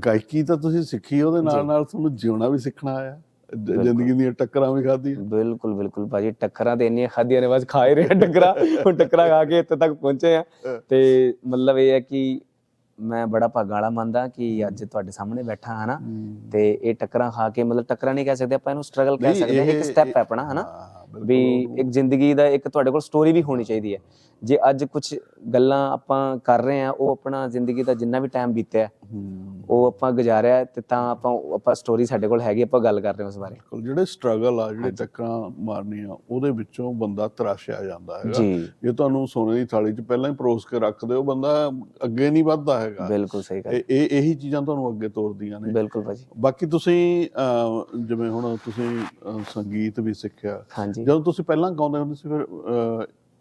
ਗਾਇਕੀ ਤਾਂ ਤੁਸੀਂ ਸਿੱਖੀ ਉਹਦੇ ਨਾਲ। ਨਾਲ ਤੁਹਾਨੂੰ ਜਿਉਣਾ ਵੀ ਸਿੱਖਣਾ ਆਇਆ। ਜ਼ਿੰਦਗੀ ਦੀਆਂ ਟੱਕਰਾਂ ਵੀ ਖਾਧੀਆਂ। ਬਿਲਕੁਲ ਬਿਲਕੁਲ। ਭਾਜੀ ਟੱਕਰਾਂ ਤੇ ਇੰਨੀਆਂ ਖਾਧੀਆਂ ਨੇ ਬਸ ਖਾ ਹੀ ਰਹੇ ਆ ਟੱਕਰਾਂ। ਹੁਣ ਟੱਕਰਾਂ ਖਾ ਕੇ ਇੱਥੇ ਤੱਕ ਪਹੁੰਚੇ ਆ। ਤੇ ਮਤਲਬ ਇਹ ਹੈ ਕਿ ਮੈਂ ਬੜਾ ਭਾਗਾਂ ਵਾਲਾ ਮੰਨਦਾ ਕਿ ਅੱਜ ਤੁਹਾਡੇ ਸਾਹਮਣੇ ਬੈਠਾ ਹਾਂ ਨਾ ਤੇ ਇਹ ਟੱਕਰਾਂ ਖਾ ਕੇ ਮਤਲਬ ਟੱਕਰਾਂ ਨਹੀਂ ਕਹਿ ਸਕਦੇ ਆਪਾਂ ਇਹਨੂੰ ਸਟਰਗਲ ਕਹਿ ਸਕਦੇ ਹਾਂ ਇੱਕ ਸਟੈਪ ਹੈ ਆਪਣਾ ਹਨਾ? ਵੀ ਇੱਕ ਜ਼ਿੰਦਗੀ ਦਾ ਇੱਕ ਤੁਹਾਡੇ ਕੋਲ ਸਟੋਰੀ ਵੀ ਹੋਣੀ ਚਾਹੀਦੀ ਹੈ। ਜੇ ਅੱਜ ਕੁਝ ਗੱਲਾਂ ਆਪਾਂ ਕਰ ਰਹੇ ਆ ਉਹ ਆਪਣਾ ਜ਼ਿੰਦਗੀ ਦਾ ਜਿੰਨਾ ਵੀ ਟਾਈਮ ਬੀਤਿਆ ਹੈ, ਹੂੰ। ਉਹ ਆਪਾਂ ਗੁਜ਼ਾਰਿਆ ਹੈ ਤੇ ਤਾਂ ਆਪਾਂ ਆਪਾਂ ਸਟੋਰੀ ਸਾਡੇ ਕੋਲ ਹੈਗੀ ਆਪਾਂ ਗੱਲ ਕਰ ਰਹੇ ਹਾਂ ਉਸ ਬਾਰੇ। ਬਿਲਕੁਲ ਜਿਹੜੇ ਸਟਰਗਲ ਆ ਜਿਹੜੇ ਟੱਕਰਾਂ ਮਾਰਨੀਆਂ ਉਹਦੇ ਵਿੱਚੋਂ ਬੰਦਾ ਤਰਾਸ਼ਿਆ ਜਾਂਦਾ ਹੈਗਾ। ਜੀ। ਤੁਹਾਨੂੰ ਸੋਨੇ ਦੀ ਥਾਲੀ 'ਚ ਪਹਿਲਾਂ ਹੀ ਪਰੋਸ ਕੇ ਰੱਖ ਦਿਓ ਬੰਦਾ ਅੱਗੇ ਨਹੀਂ ਵੱਧਦਾ ਹੈਗਾ। ਬਿਲਕੁਲ ਸਹੀ ਗੱਲ। ਇਹ ਇਹ- ਚੀਜ਼ਾਂ ਤੁਹਾਨੂੰ ਅੱਗੇ ਤੋਰਦੀਆਂ ਨੇ। ਬਿਲਕੁਲ ਭਾਜੀ। ਬਾਕੀ ਤੁਸੀਂ ਜਿਵੇਂ ਹੁਣ ਤੁਸੀਂ ਸੰਗੀਤ ਵੀ ਸਿੱਖਿਆ ਹਾਂਜੀ। ਜਦੋਂ ਤੁਸੀਂ ਪਹਿਲਾਂ ਗਾਉਂਦੇ ਹੁੰਦੇ ਸੀ ਫਿਰ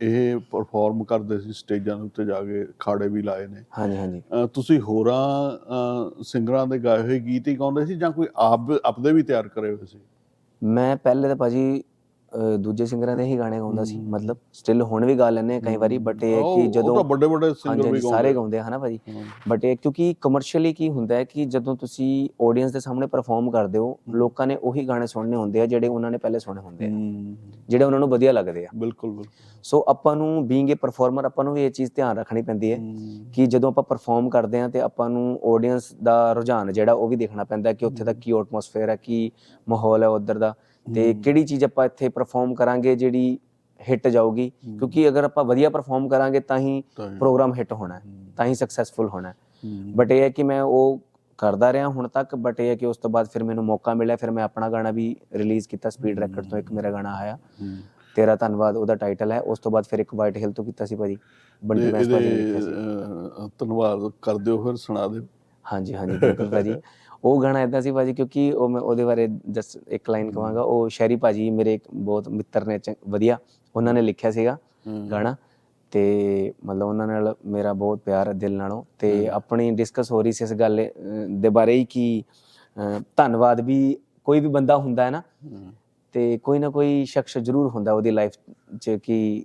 ਇਹ ਪਰਫਾਰਮ ਕਰਦੇ ਸੀ ਸਟੇਜਾਂ ਉੱਤੇ ਜਾ ਕੇ ਖਾੜੇ ਵੀ ਲਾਏ ਨੇ। ਹਾਂਜੀ ਹਾਂਜੀ। ਤੁਸੀਂ ਹੋਰਾਂ ਸਿੰਗਰਾਂ ਦੇ ਗਾਏ ਹੋਏ ਗੀਤ ਹੀ ਗਾਉਂਦੇ ਸੀ ਜਾਂ ਕੋਈ ਆਪ ਆਪਦੇ ਵੀ ਤਿਆਰ ਕਰੇ ਹੋਏ ਸੀ? ਮੈਂ ਪਹਿਲੇ ਤਾਂ ਭਾਜੀ ਦੂਜੇ ਸਿੰਗਰਾਂ ਦੇ ਹੀ ਗਾਣੇ ਗਾਉਂਦਾ ਸੀ। ਮਤਲਬ ਸਟਿਲ ਹੁਣ ਵੀ ਗਾ ਲੈਂਦੇ ਕਈ ਵਾਰੀ ਬਟ ਇਹ ਕਿ ਜਦੋਂ ਉਹ ਵੱਡੇ ਵੱਡੇ ਸਿੰਗਰ ਵੀ ਸਾਰੇ ਗਾਉਂਦੇ ਹਨਾ ਭਾਜੀ? ਬਟ ਇਹ ਕਿਉਂਕਿ ਕਮਰਸ਼ੀਅਲੀ ਕੀ ਹੁੰਦਾ ਹੈ ਕਿ ਜਦੋਂ ਤੁਸੀਂ ਆਡੀਅנס ਦੇ ਸਾਹਮਣੇ ਪਰਫਾਰਮ ਕਰਦੇ ਹੋ ਲੋਕਾਂ ਨੇ ਉਹੀ ਗਾਣੇ ਸੁਣਨੇ ਹੁੰਦੇ ਆ ਜਿਹੜੇ ਉਹਨਾਂ ਨੇ ਪਹਿਲੇ ਸੁਣੇ ਹੁੰਦੇ ਆ। ਜਿਹੜੇ ਉਹਨਾਂ ਨੂੰ ਵਧੀਆ ਲੱਗਦੇ ਆ। ਬਿਲਕੁਲ ਸੋ ਆਪਾਂ ਨੂੰ ਬੀਇੰਗ ਅ ਪਰਫਾਰਮਰ ਆਪਾਂ ਨੂੰ ਵੀ ਇਹ ਚੀਜ਼ ਧਿਆਨ ਰੱਖਣੀ ਪੈਂਦੀ ਹੈ ਕਿ ਜਦੋਂ ਆਪਾਂ ਪਰਫਾਰਮ ਕਰਦੇ ਆ ਤੇ ਆਪਾਂ ਨੂੰ ਆਡੀਅנס ਦਾ ਰੁਝਾਨ ਜਿਹੜਾ ਉਹ ਵੀ ਦੇਖਣਾ ਪੈਂਦਾ ਕਿ ਉੱਥੇ ਦਾ ਕੀ ਐਟਮੋਸਫੇਅਰ ਹੈ ਕੀ ਮਾਹੌਲ ਹੈ ਉਧਰ ਦਾ। ਤੇ ਕਿਹੜੀ ਚੀਜ਼ ਆਪਾਂ ਇੱਥੇ ਪਰਫਾਰਮ ਕਰਾਂਗੇ ਜਿਹੜੀ ਹਿੱਟ ਜਾਊਗੀ? ਕਿਉਂਕਿ ਅਗਰ ਆਪਾਂ ਵਧੀਆ ਪਰਫਾਰਮ ਕਰਾਂਗੇ ਤਾਂ ਹੀ। ਪ੍ਰੋਗਰਾਮ ਹਿੱਟ ਹੋਣਾ ਤਾਂ ਹੀ ਸਕਸੈਸਫੁਲ ਹੋਣਾ ਬਟ ਇਹ ਹੈ ਕਿ ਮੈਂ ਉਹ ਕਰਦਾ ਰਿਹਾ ਹੁਣ ਤੱਕ ਬਟ ਇਹ ਹੈ ਕਿ ਉਸ ਤੋਂ ਬਾਅਦ ਫਿਰ ਮੈਨੂੰ ਮੌਕਾ ਮਿਲਿਆ ਫਿਰ ਮੈਂ ਆਪਣਾ ਗਾਣਾ ਵੀ ਰਿਲੀਜ਼ ਕੀਤਾ ਸਪੀਡ ਰੈਕਡ ਤੋਂ ਇੱਕ ਮੇਰਾ ਗਾਣਾ ਆਇਆ। ਤੇਰਾ ਧੰਨਵਾਦ ਉਹਦਾ ਟਾਈਟਲ ਹੈ ਉਸ ਤੋਂ ਬਾਅਦ ਫਿਰ ਇੱਕ ਵਾਈਟ ਹਿਲ ਤੋਂ ਕੀਤਾ ਸੀ ਭਾਜੀ। ਸੀ। ਅਹ, ਧੰਨਵਾਦ ਕਰ ਦਿਓ ਫਿਰ ਸੁਣਾ ਦਿਓ। ਹਾਂਜੀ ਹਾਂਜੀ ਬਿਲਕੁਲ ਭਾਜੀ। (laughs) ਉਹ ਗਾਣਾ ਇਦਾਂ ਸੀ ਭਾਜੀ ਕਿਉਂਕਿ ਉਹ ਮੈਂ ਉਹਦੇ ਬਾਰੇ ਜਸਟ ਇੱਕ ਲਾਈਨ ਕਵਾਂਗਾ ਉਹ ਸ਼ਹਿਰੀ ਭਾਜੀ ਮੇਰੇ ਇੱਕ ਬਹੁਤ ਮਿੱਤਰ ਨੇ ਵਧੀਆ ਉਹਨਾਂ ਨੇ ਲਿਖਿਆ ਸੀਗਾ ਗਾਣਾ। ਤੇ ਮਤਲਬ ਉਹਨਾਂ ਨਾਲ ਮੇਰਾ ਬਹੁਤ ਪਿਆਰ ਹੈ ਦਿਲ ਨਾਲੋਂ। ਤੇ ਆਪਣੀ ਡਿਸਕਸ ਹੋ ਰਹੀ ਸੀ ਇਸ ਗੱਲ ਦੇ ਬਾਰੇ ਹੀ ਕਿ ਧੰਨਵਾਦ ਵੀ ਕੋਈ ਵੀ ਬੰਦਾ ਹੁੰਦਾ ਹੈ ਨਾ ਤੇ ਕੋਈ ਨਾ ਕੋਈ ਸ਼ਖਸ ਜ਼ਰੂਰ ਹੁੰਦਾ ਉਹਦੀ ਲਾਈਫ 'ਚ ਕਿ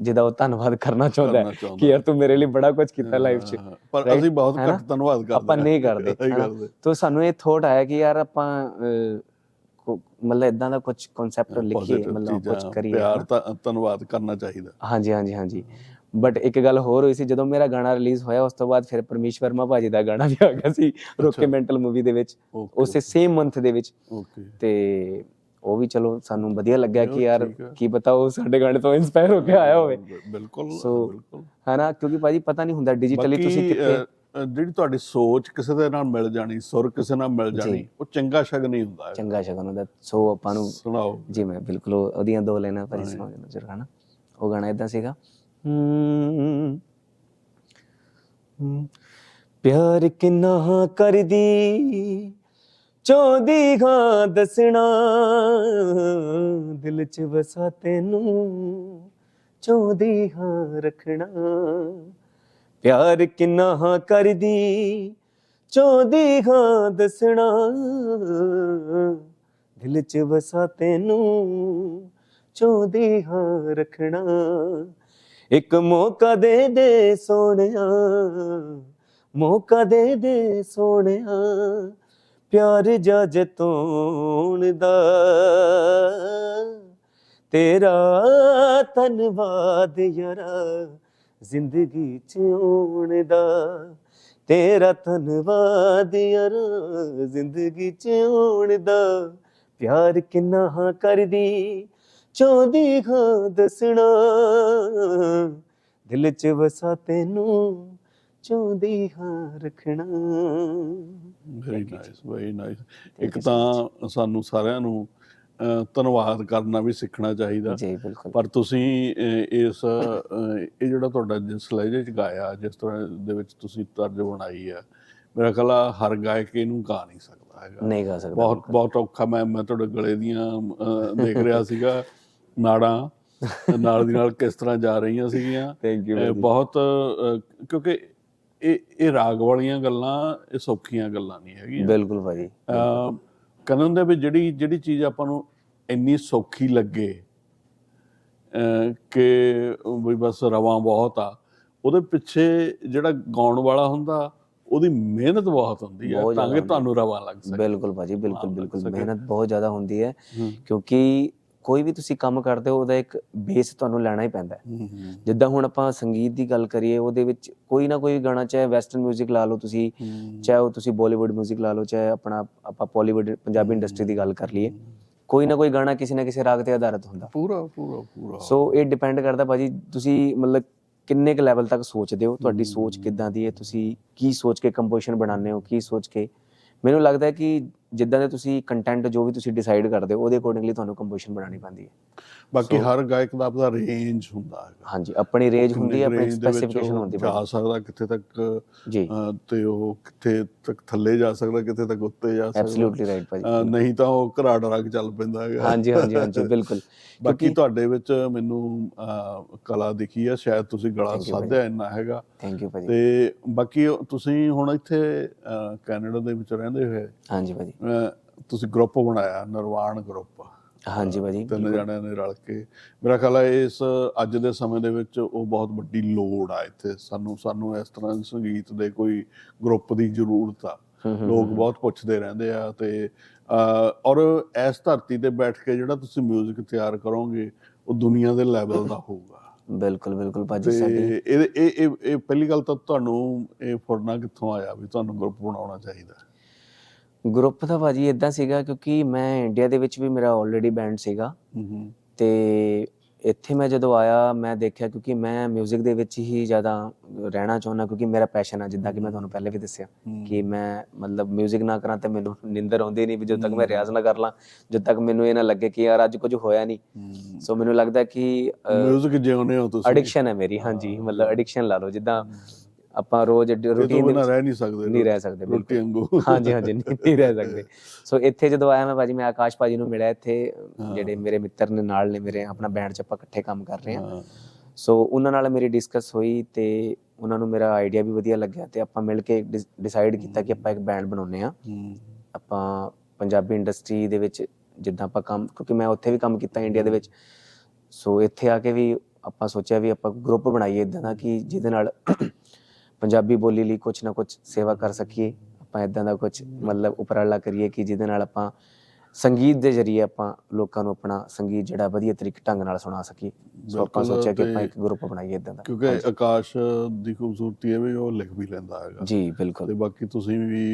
ਜਿਹਦਾ ਉਹ ਧੰਨਵਾਦ ਕਰਨਾ ਚਾਹੁੰਦਾ ਕਰਨਾ ਹੈ ਚਾਹੁੰਦਾ ਕਿ ਯਾਰ ਤੂੰ ਮੇਰੇ ਲਈ ਬੜਾ ਕੁਝ ਕੀਤਾ ਲਾਈਫ 'ਚ ਹਾਂ, ਪਰ right? ਅਸੀਂ ਬਹੁਤ ਹੈ ਨਾ? ਘੱਟ ਧੰਨਵਾਦ ਕਰਦੇ ਆਪਾਂ ਹਾਂ। ਨਹੀਂ ਕਰਦੇ ਨਹੀਂ ਹਨਾ? ਕਰਦੇ ਤੋ ਸਾਨੂੰ ਇਹ ਥੋਟ ਆਇਆ ਕਿ ਯਾਰ ਆਪਾਂ ਅਹ, ਕੋ- ਮਤਲਬ ਇਦਾਂ ਦਾ ਕੁਝ ਕਨਸੈਪਟ ਲਿਖੀਏ Positive ਮਤਲਬ ਕੁਝ ਕਰੀਏ ਪਿਆਰ ਹਨਾ? ਤਾਂ ਧੰਨਵਾਦ ਕਰਨਾ ਚਾਹੀਦਾ ਹਾਂਜੀ ਹਾਂਜੀ ਹਾਂਜੀ ਬਟ ਇੱਕ ਗੱਲ ਹੋਰ ਹੋਈ ਸੀ ਜਦੋਂ ਮੇਰਾ ਗਾਣਾ ਰਿਲੀਜ਼ ਹੋਇਆ ਉਸ ਤੋਂ ਬਾਅਦ ਫਿਰ ਪਰਮੇਸ਼ ਵਰਮਾ ਭਾਜੀ ਦਾ ਗਾਣਾ ਵੀ ਆ ਗਿਆ ਸੀ ਰੋਕੇ ਮੈਂਟਲ ਮੂਵੀ ਦੇ ਵਿੱਚ ਉਸੇ ਸੇਮ ਮੰਥ ਦੇ ਵਿੱਚ ਓਕੇ ਤੇ ਉਹ ਵੀ ਚਲੋ ਸਾਨੂੰ ਵਧੀਆ ਲੱਗਿਆ ਕਿ ਯਾਰ। ਕੀ ਪਤਾ ਉਹ ਸਾਡੇ ਗਾਣੇ ਤੋਂ ਇਨਸਪਾਇਰ ਹੋ ਕੇ ਆਇਆ ਹੋਵੇ ਬਿਲਕੁਲ ਬਿਲਕੁਲ ਹਨਾ ਕਿਉਂਕਿ ਭਾਜੀ ਪਤਾ ਨਹੀਂ ਹੁੰਦਾ ਡਿਜੀਟਲੀ ਤੁਸੀਂ ਕਿੱਥੇ ਜਿਹੜੀ ਤੁਹਾਡੀ ਸੋਚ ਕਿਸੇ ਦੇ ਨਾਲ ਮਿਲ ਜਾਣੀ ਸੁਰ ਕਿਸੇ ਨਾਲ ਮਿਲ ਜਾਣੀ ਉਹ ਚੰਗਾ ਸ਼ਗਨ ਹੀ ਹੁੰਦਾ ਚੰਗਾ ਸ਼ਗਨ ਹੁੰਦਾ ਸੋ ਆਪਾਂ ਨੂੰ ਸੁਣਾਓ ਜੀ ਮੈਂ ਬਿਲਕੁਲ ਉਹ- ਉਹਦੀਆਂ ਦੋ ਲਾਈਨਾਂ ਭਾਜੀ ਸੁਣਾ ਦੇਣਾ ਜ਼ਰਾ ਹਨਾ ਉਹ ਗਾਣਾ ਇਦਾਂ ਸੀਗਾ ਪਿਆਰ ਕਿੰਨਾ ਕਰਦੀ ਚਾਹੁੰਦੀ ਹਾਂ ਦੱਸਣਾ, ਦਿਲ 'ਚ ਵਸਾ ਤੈਨੂੰ ਚਾਹੁੰਦੀ ਹਾਂ ਰੱਖਣਾ। ਪਿਆਰ ਕਿੰਨਾ ਹਾਂ ਕਰਦੀ ਚਾਹੁੰਦੀ ਹਾਂ ਦੱਸਣਾ, ਦਿਲ 'ਚ ਵਸਾ ਤੈਨੂੰ ਚਾਹੁੰਦੀ ਹਾਂ ਰੱਖਣਾ। ਇੱਕ ਮੌਕਾ ਦੇ ਦੇ ਸੋਹਣਿਆ, ਮੌਕਾ ਦੇ ਦੇ ਸੋਹਣਿਆ ਪਿਆਰ ਜੱਜ ਤੋਣ ਦਾ। ਤੇਰਾ ਧੰਨਵਾਦ ਯਾਰਾ ਜ਼ਿੰਦਗੀ ਚ ਆਉਣ ਦਾ। ਤੇਰਾ ਧੰਨਵਾਦ ਯਾਰਾ ਜ਼ਿੰਦਗੀ ਚ ਆਉਣ ਦਾ। ਪਿਆਰ ਕਿੰਨਾ ਹਾਂ ਕਰਦੀ, ਚਾਹੁੰਦੀ ਹਾਂ ਦੱਸਣਾ। ਦਿਲ ਚ ਵਸਾ ਤੈਨੂੰ ਚਾਹੁੰਦੀ ਹਾਂ ਰੱਖਣਾ। ਵੈਰੀ ਨਾਈਸ ਵੈਰੀ ਨਾਈਸ ਇੱਕ ਤਾਂ ਸਾਨੂੰ ਸਾਰਿਆਂ ਨੂੰ ਧੰਨਵਾਦ ਕਰਨਾ ਵੀ ਸਿੱਖਣਾ ਚਾਹੀਦਾ। ਜੀ ਬਿਲਕੁਲ। ਪਰ ਤੁਸੀਂ ਇਸ ਇਹ ਜਿਹੜਾ ਤੁਹਾਡਾ ਜਿਸ ਲਹਿਜੇ ਚ ਗਾਇਆ ਜਿਸ ਤਰ੍ਹਾਂ ਦੇ ਵਿੱਚ ਤੁਸੀਂ ਤਰਜ ਬਣਾਈ ਹੈ ਮੇਰਾ ਖਿਆਲ ਆ ਹਰ ਗਾਇਕ ਇਹਨੂੰ ਗਾ ਨਹੀਂ ਸਕਦਾ ਹੈਗਾ। ਨਹੀਂ ਗਾ ਸਕਦਾ ਬਹੁਤ ਬਹੁਤ ਔਖਾ ਮੈਂ ਮੈਂ ਤੁਹਾਡੇ ਗਲੇ ਦੀਆਂ ਦੇਖ ਰਿਹਾ ਸੀਗਾ ਨਾੜਾਂ (laughs) ਨਾਲ ਦੀ ਨਾਲ ਕਿਸ ਤਰ੍ਹਾਂ ਜਾ ਰਹੀਆਂ ਸੀਗੀਆਂ। ਬਹੁਤ ਕਿਉਂਕਿ ਇਹ ਇਹ ਰਾਗ ਵਾਲੀਆਂ ਗੱਲਾਂ ਇਹ ਸੌਖੀਆਂ ਗੱਲਾਂ ਨਹੀਂ ਹੈਗੀਆਂ। ਬਿਲਕੁਲ ਭਾਜੀ ਅਹ, ਕਹਿੰਦੇ ਹੁੰਦੇ ਵੀ ਜਿਹੜੀ ਜਿਹੜੀ ਚੀਜ਼ ਆਪਾਂ ਨੂੰ ਇੰਨੀ ਸੌਖੀ ਲੱਗੇ ਕਿ ਵੀ ਬਸ ਰਵਾਂ ਬਹੁਤ ਆ ਉਹਦੇ ਪਿੱਛੇ ਜਿਹੜਾ ਗਾਉਣ ਵਾਲਾ ਹੁੰਦਾ ਉਹਦੀ ਮਿਹਨਤ ਬਹੁਤ ਹੁੰਦੀ ਹੈ ਤਾਂ ਕਿ ਤੁਹਾਨੂੰ ਰਵਾ ਲੱਗ ਸਕੇ। ਬਿਲਕੁਲ ਭਾਜੀ ਬਿਲਕੁਲ ਬਿਲਕੁਲ। ਮਿਹਨਤ ਬਹੁਤ ਜ਼ਿਆਦਾ ਹੁੰਦੀ ਹੂੰ, ਕਿਉਂਕਿ ਕੋਈ ਵੀ ਤੁਸੀਂ ਕੰਮ ਕਰਦੇ ਹੋ ਉਹਦਾ ਇੱਕ ਬੇਸ ਤੁਹਾਨੂੰ ਲੈਣਾ ਹੀ ਪੈਂਦਾ ਹੈ ਹੂੰ, ਹੂੰ, ਜਿੱਦਾਂ ਹੁਣ ਆਪਾਂ ਸੰਗੀਤ ਦੀ ਗੱਲ ਕਰੀਏ ਉਹਦੇ ਵਿੱਚ ਕੋਈ ਨਾ ਕੋਈ ਗਾਣਾ ਚਾਹੇ ਵੈਸਟਰਨ 뮤직 ਲਾ ਲਓ ਤੁਸੀਂ ਹੂੰ। ਚਾਹੇ ਉਹ ਤੁਸੀਂ ਬਾਲੀਵੁੱਡ 뮤직 ਲਾ ਲਓ ਚਾਹੇ ਆਪਣਾ ਆਪਾਂ ਪੋਲੀਵੁੱਡ ਪੰਜਾਬੀ ਇੰਡਸਟਰੀ ਦੀ ਗੱਲ ਕਰ ਲਈਏ ਕੋਈ ਨਾ ਕੋਈ ਗਾਣਾ ਕਿਸੇ ਨਾ ਕਿਸੇ ਰਾਗ ਤੇ ਆਧਾਰਿਤ ਹੁੰਦਾ ਪੂਰਾ ਪੂਰਾ ਪੂਰਾ ਸੋ ਇਹ ਡਿਪੈਂਡ ਕਰਦਾ ਭਾਜੀ ਤੁਸੀਂ ਮਤਲਬ ਕਿੰਨੇ ਕੁ ਲੈਵਲ ਤੱਕ ਸੋਚਦੇ ਹੋ ਤੁਹਾਡੀ ਸੋਚ ਕਿੱਦਾਂ ਦੀ ਹੈ ਤੁਸੀਂ ਕੀ ਸੋਚ ਕੇ ਕੰਪੋਜੀਸ਼ਨ ਬਣਾਉਂਦੇ ਹੋ ਕੀ ਸੋਚ ਕੇ ਮੈਨੂੰ ਲੱਗਦਾ ਹੈ ਕਿ ਜਿੱਦਾਂ ਦੇ ਤੁਸੀਂ ਕੰਟੈਂਟ ਜੋ ਵੀ ਤੁਸੀਂ ਡਿਸਾਈਡ ਕਰਦੇ ਹੋ, ਉਹਦੇ ਅਕੋਰਡਿੰਗਲੀ ਤੁਹਾਨੂੰ ਕੰਪੋਜੀਸ਼ਨ ਬਣਾਉਣੀ ਪੈਂਦੀ ਹੈ। ਬਾਕੀ ਹਰ ਗਾਇਕ ਦਾ ਆਪਣਾ ਰੇਂਜ ਹੁੰਦਾ ਹੈ ਹਾਂਜੀ ਆਪਣੀ ਰੇਂਜ ਹੁੰਦੀ ਹੈ ਆਪਣੀ ਸਪੈਸੀਫਿਕੇਸ਼ਨ ਹੁੰਦੀ ਹੈ ਜਾ ਸਕਦਾ ਕਿੱਥੇ ਤੱਕ ਜੀ। ਤੇ ਉਹ ਕਿੱਥੇ ਤੱਕ ਥੱਲੇ ਜਾ ਸਕਦਾ ਕਿੱਥੇ ਤੱਕ ਉੱਤੇ ਜਾ ਸਕਦਾ। ਐਬਸੋਲੂਟਲੀ ਰਾਈਟ ਭਾਜੀ ਨਹੀਂ ਤਾਂ ਉਹ ਘਰਾੜ ਰਗ ਚੱਲ ਪੈਂਦਾ ਹੈਗਾ। ਹਾਂਜੀ ਹਾਂਜੀ ਹਾਂਜੀ (laughs) ਬਿਲਕੁਲ। ਬਾਕੀ ਤੁਹਾਡੇ ਵਿੱਚ ਮੈਨੂੰ ਕਲਾ ਦਿਖੀ ਆ ਸ਼ਾਇਦ ਤੁਸੀਂ ਗਲਾ ਸਾਧਿਆ ਇੰਨਾ ਹੈਗਾ। ਥੈਂਕ ਯੂ ਭਾਜੀ। ਤੇ ਬਾਕੀ ਤੁਸੀਂ ਹੁਣ ਇੱਥੇ ਕੈਨੇਡਾ ਦੇ ਵਿੱਚ ਰਹਿੰਦੇ ਹੋਏ? ਹਾਂਜੀ ਭਾਜੀ। ਤੁਸੀਂ ਗਰੁੱਪ ਬਣਾਇਆ ਨਿਰਵਾਣ ਗਰੁੱਪ ਹਾਂਜੀ ਭਾਜੀ ਤਿੰਨ ਜਣਿਆਂ ਨੇ ਰਲ ਕੇ। ਮੇਰਾ ਖਿਆਲ ਹੈ ਇਸ ਅੱਜ ਦੇ ਸਮੇਂ ਦੇ ਵਿੱਚ ਉਹ ਬਹੁਤ ਵੱਡੀ ਲੋੜ ਆ ਇੱਥੇ। ਸਾਨੂੰ ਸਾਨੂੰ ਇਸ ਤਰ੍ਹਾਂ ਦੇ ਸੰਗੀਤ ਦੇ ਕੋਈ ਗਰੁੱਪ ਦੀ ਜ਼ਰੂਰਤ ਆ। ਲੋਕ ਬਹੁਤ ਪੁੱਛਦੇ ਰਹਿੰਦੇ ਆ ਤੇ ਔਰ ਇਸ ਧਰਤੀ ਤੇ ਬੈਠ ਕੇ ਜਿਹੜਾ ਤੁਸੀਂ 뮤직 ਤਿਆਰ ਕਰੋਗੇ ਉਹ ਦੁਨੀਆ ਦੇ ਲੈਵਲ ਦਾ ਹੋਊਗਾ। ਬਿਲਕੁਲ ਬਿਲਕੁਲ ਭਾਜੀ ਸਾਡੀ ਇਹ ਇਹ- ਇਹ ਪਹਿਲੀ ਗੱਲ ਤਾਂ ਤੁਹਾਨੂੰ ਇਹ ਫੁਰਨਾ ਕਿੱਥੋਂ ਆਇਆ ਵੀ ਤੁਹਾਨੂੰ ਗਰੁੱਪ ਬਣਾਉਣਾ ਚਾਹੀਦਾ। ਗਰੁੱਪ ਦਾ ਭਾਜੀ ਇਦਾਂ ਸੀਗਾ ਕਿਉਂਕਿ ਮੈਂ ਇੰਡੀਆ ਦੇ ਵਿੱਚ ਵੀ ਮੇਰਾ ਆਲਰੇਡੀ ਬੈਂਡ ਸੀਗਾ ਹੂੰ ਹੂੰ ਤੇ ਇੱਥੇ ਮੈਂ ਜਦੋਂ ਆਇਆ ਮੈਂ ਦੇਖਿਆ ਕਿਉਂਕਿ ਮੈਂ 뮤직 ਦੇ ਵਿੱਚ ਹੀ ਜ਼ਿਆਦਾ ਰਹਿਣਾ ਚਾਹੁੰਦਾ ਕਿਉਂਕਿ ਮੇਰਾ ਪੈਸ਼ਨ ਆ ਜਿੱਦਾਂ ਕਿ ਮੈਂ ਤੁਹਾਨੂੰ ਪਹਿਲੇ ਵੀ ਦੱਸਿਆ ਕਿ ਮੈਂ ਮਤਲਬ 뮤직 ਨਾ ਕਰਾਂ ਤੇ ਮੈਨੂੰ ਨਿੰਦਰ ਆਉਂਦੀ ਨਹੀਂ ਵੀ ਜਦੋਂ ਤੱਕ ਮੈਂ ਰਿਆਜ਼ ਨਾ ਕਰ ਲਾਂ ਜਦੋਂ ਤੱਕ ਮੈਨੂੰ ਇਹ ਨਾ ਲੱਗੇ ਕਿ ਯਾਰ ਅੱਜ ਕੁਝ ਹੋਇਆ ਨਹੀਂ ਸੋ ਮੈਨੂੰ ਲੱਗਦਾ ਕਿ 뮤직 ਜਿਉਂਦੇ ਹੋ ਤੁਸੀਂ ਐਡਿਕਸ਼ਨ ਹੈ ਮੇਰੀ ਹਾਂਜੀ ਮਤਲਬ ਐਡਿਕਸ਼ਨ ਲਾ ਲਓ ਜਿੱਦਾਂ ਆਪਾਂ ਰੋਜ਼ ਰੂਟੀਨ ਬਿਨਾਂ ਰਹਿ ਨਹੀਂ ਸਕਦੇ ਨਹੀਂ ਰਹਿ ਸਕਦੇ ਰੋਟੀ ਵਾਂਗੂ। ਹਾਂਜੀ ਹਾਂਜੀ ਨਹੀਂ ਰਹਿ ਸਕਦੇ। (laughs) ਸੋ ਇੱਥੇ ਜਦੋਂ ਆਇਆ ਮੈਂ ਭਾਜੀ ਮੈਂ ਆਕਾਸ਼ ਭਾਜੀ ਨੂੰ ਮਿਲਿਆ ਇੱਥੇ ਜਿਹੜੇ ਮੇਰੇ ਮਿੱਤਰ ਨੇ ਨਾਲ ਨੇ ਮੇਰੇ ਆਪਣਾ ਬੈਂਡ 'ਚ ਆਪਾਂ ਇਕੱਠੇ ਕੰਮ ਕਰ ਰਹੇ ਹਾਂ। ਸੋ ਉਹਨਾਂ ਨਾਲ ਮੇਰੀ ਡਿਸਕਸ ਹੋਈ ਤੇ ਉਹਨਾਂ ਨੂੰ ਮੇਰਾ ਆਈਡੀਆ ਵੀ ਵਧੀਆ ਲੱਗਿਆ ਤੇ ਆਪਾਂ ਮਿਲ ਕੇ ਡਿਸਾਈਡ ਕੀਤਾ ਕਿ ਆਪਾਂ ਇੱਕ ਬੈਂਡ ਬਣਾਉਨੇ ਆ ਆਪਾਂ ਪੰਜਾਬੀ ਇੰਡਸਟਰੀ ਦੇ ਵਿੱਚ ਜਿੱਦਾਂ ਆਪਾਂ ਕੰਮ ਕਿਉਂਕਿ ਮੈਂ ਉੱਥੇ ਵੀ ਕੰਮ ਕੀਤਾ ਇੰਡੀਆ ਦੇ ਵਿੱਚ। ਸੋ ਇੱਥੇ ਆ ਕੇ ਵੀ ਆਪਾਂ ਸੋਚਿਆ ਵੀ ਆਪਾਂ ਗਰੁੱਪ ਬਣਾਈਏ ਇਦਾਂ ਦਾ ਕਿ ਜਿਹਦੇ ਨਾਲ ਪੰਜਾਬੀ ਬੋਲੀ ਲਈ ਕੁਝ ਨਾ ਕੁਝ ਸੇਵਾ ਕਰ ਸਕੀਏ। ਆਪਾਂ ਇਦਾਂ ਦਾ ਕੁਝ ਮਤਲਬ ਉਪਰਾਲਾ ਕਰੀਏ ਕਿ ਜਿਹਦੇ ਨਾਲ ਆਪਾਂ ਸੰਗੀਤ ਦੇ ਜ਼ਰੀਏ ਆਪਾਂ ਲੋਕਾਂ ਨੂੰ ਆਪਣਾ ਸੰਗੀਤ ਜਿਹੜਾ ਵਧੀਆ ਤਰੀਕੇ ਢੰਗ ਨਾਲ ਸੁਣਾ ਸਕੀਏ। ਸੋ ਆਪਾਂ ਸੋਚਿਆ ਕਿ ਆਪਾਂ ਤੇ ਇੱਕ ਗਰੁੱਪ ਬਣਾਈਏ ਇਦਾਂ ਦਾ। ਕਿਉਂਕਿ ਆਕਾਸ਼ ਦੀ ਖੂਬਸੂਰਤੀ ਇਹ ਵੀ ਉਹ ਲਿਖ ਵੀ ਲੈਂਦਾ ਹੈਗਾ। ਜੀ ਤੇ ਬਿਲਕੁਲ ਬਾਕੀ ਤੁਸੀਂ ਵੀ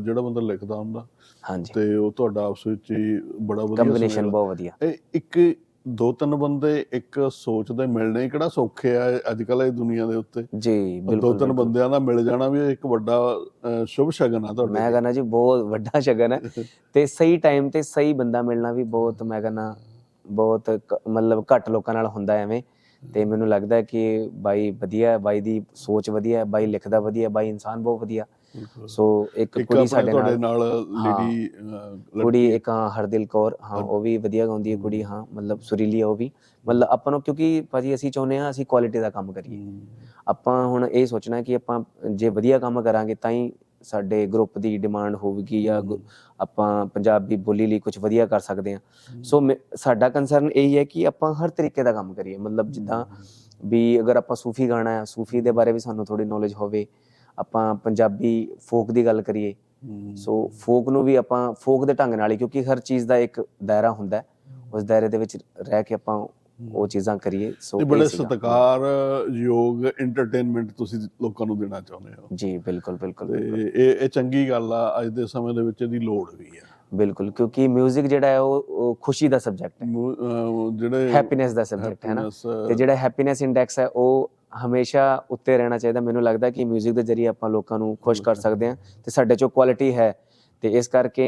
ਜਿਹੜਾ ਬੰਦਾ ਲਿਖਦਾ ਹੁੰਦਾ ਹਾਂਜੀ। ਤੇ ਉਹ ਤੁਹਾਡਾ ਆਪਸ ਵਿੱਚ ਹੀ ਬੜਾ ਵਧੀਆ ਕੰਬੀਨੇਸ਼ਨ ਬਹੁਤ ਵਧੀਆ। ਇਹ ਇੱਕ ਦੋ ਤਿੰਨ ਬੰਦੇ ਇੱਕ ਸੋਚ ਦੇ ਮਿਲਣੇ ਕਿਹੜਾ ਸੌਖੇ ਆ ਅੱਜ ਕੱਲ ਇਹ ਦੁਨੀਆ ਦੇ ਉੱਤੇ ਜੀ ਦੋ ਬਿਲਕੁਲ ਤਿੰਨ ਬਿਲਕੁਲ। ਬੰਦਿਆਂ ਦਾ ਮਿਲ ਜਾਣਾ ਵੀ ਇੱਕ ਵੱਡਾ ਸ਼ੁਭ ਸ਼ਗਨ ਆ ਤੁਹਾਡੇ ਮੈਂ। ਕਹਿੰਦਾ ਜੀ ਬਹੁਤ ਵੱਡਾ ਸ਼ਗਨ ਹੈ (laughs) ਤੇ ਸਹੀ ਟਾਈਮ ਤੇ ਸਹੀ ਬੰਦਾ ਮਿਲਣਾ ਵੀ ਬਹੁਤ ਮੈਂ ਕਹਿੰਦਾ ਬਹੁਤ ਮਤਲਬ ਘੱਟ ਲੋਕਾਂ ਨਾਲ ਹੁੰਦਾ ਐਵੇਂ ਤੇ ਮੈਨੂੰ ਲੱਗਦਾ ਕਿ ਬਾਈ ਵਧੀਆ ਬਾਈ ਦੀ ਸੋਚ ਵਧੀਆ ਬਾਈ ਲਿਖਦਾ ਵਧੀਆ ਬਾਈ ਇਨਸਾਨ ਬਹੁਤ ਵਧੀਆ। ਸੋ ਇੱਕ ਕੁੜੀ ਸਾਡੇ ਤੁਹਾਡੇ ਨਾਲ ਨਾਲ ਹਾਂ। ਲੇਡੀ ਕੁੜੀ ਇੱਕ ਹਾਂ ਹਰਦਿਲ ਕੌਰ। ਹਾਂ ਉਹ ਵੀ ਵਧੀਆ ਗਾਉਂਦੀ ਹੈ ਕੁੜੀ ਹਾਂ ਮਤਲਬ ਸੁਰੀਲੀ ਉਹ ਵੀ। ਮਤਲਬ ਆਪਾਂ ਨੂੰ ਕਿਉਂਕਿ ਭਾਜੀ ਅਸੀਂ ਚਾਹੁੰਦੇ ਹਾਂ ਅਸੀਂ ਕੁਆਲਿਟੀ ਦਾ ਕੰਮ ਕਰੀਏ। ਆਪਾਂ ਹੁਣ ਇਹ ਸੋਚਣਾ ਕਿ ਆਪਾਂ ਜੇ ਵਧੀਆ ਕੰਮ ਕਰਾਂਗੇ ਤਾਂ ਹੀ ਸਾਡੇ ਗਰੁੱਪ ਦੀ ਡਿਮਾਂਡ ਹੋਵੇਗੀ ਜਾਂ ਆਪਾਂ ਪੰਜਾਬੀ ਬੋਲੀ ਲਈ ਕੁਝ ਵਧੀਆ ਕਰ ਸਕਦੇ ਹਾਂ। ਸੋ ਸਾਡਾ ਕੰਸਰਨ ਇਹੀ ਹੈ ਕਿ ਆਪਾਂ ਹਰ ਤਰੀਕੇ ਦਾ ਕੰਮ ਕਰੀਏ। ਮਤਲਬ ਜਿੱਦਾਂ ਵੀ ਅਗਰ ਆਪਾਂ ਸੂਫੀ ਗਾਣਾ ਹੈ ਸੂਫੀ ਦੇ ਬਾਰੇ ਵੀ ਸਾਨੂੰ ਥੋੜੀ ਨੌਲੇਜ ਹੋਵੇ ਆਪਾਂ ਪੰਜਾਬੀ ਫੋਕ ਦੀ ਗੱਲ ਕਰੀਏ ਸੋ ਫੋਕ ਨੂੰ ਵੀ ਆਪਾਂ ਫੋਕ ਦੇ ਢੰਗ ਨਾਲ ਹੀ ਕਿਉਂਕਿ ਹਰ ਚੀਜ਼ ਦਾ ਇੱਕ ਦਾਇਰਾ ਹੁੰਦਾ ਉਸ ਦਾਇਰੇ ਦੇ ਵਿੱਚ ਰਹਿ ਕੇ ਆਪਾਂ ਉਹ ਚੀਜ਼ਾਂ ਕਰੀਏ ਸੋ ਇਹ ਬੜੇ ਸੀਗਾ। ਸਤਿਕਾਰਯੋਗ ਐਂਟਰਟੇਨਮੈਂਟ ਤੁਸੀਂ ਲੋਕਾਂ ਨੂੰ ਦੇਣਾ ਚਾਹੁੰਦੇ ਹੋ। ਜੀ ਬਿਲਕੁਲ ਬਿਲਕੁਲ। ਇਹ ਇਹ ਚੰਗੀ ਗੱਲ ਆ ਅੱਜ ਦੇ ਸਮੇਂ ਦੇ ਵਿੱਚ ਇਹਦੀ ਲੋੜ ਵੀ ਆ। ਬਿਲਕੁਲ ਕਿਉਂਕਿ 뮤직 ਜਿਹੜਾ ਹੈ ਉਹ ਖੁਸ਼ੀ ਦਾ ਸਬਜੈਕਟ ਹੈ। ਜਿਹੜੇ ਹੈਪੀਨੈਸ ਦਾ ਸਬਜੈਕਟ ਹੈ ਨਾ। ਤੇ ਜਿਹੜਾ ਹੈਪੀਨੈਸ ਇੰਡੈਕਸ ਹੈ ਉਹ ਹਮੇਸ਼ਾ ਉੱਤੇ ਰਹਿਣਾ ਚਾਹੀਦਾ ਮੈਨੂੰ ਲੱਗਦਾ ਕਿ 뮤직 ਦੇ ਜ਼ਰੀਏ ਆਪਾਂ ਲੋਕਾਂ ਨੂੰ ਖੁਸ਼ ਕਰ ਸਕਦੇ ਹਾਂ ਤੇ ਸਾਡੇ ਚੋਂ ਕੁਆਲਿਟੀ ਹੈ ਤੇ ਇਸ ਕਰਕੇ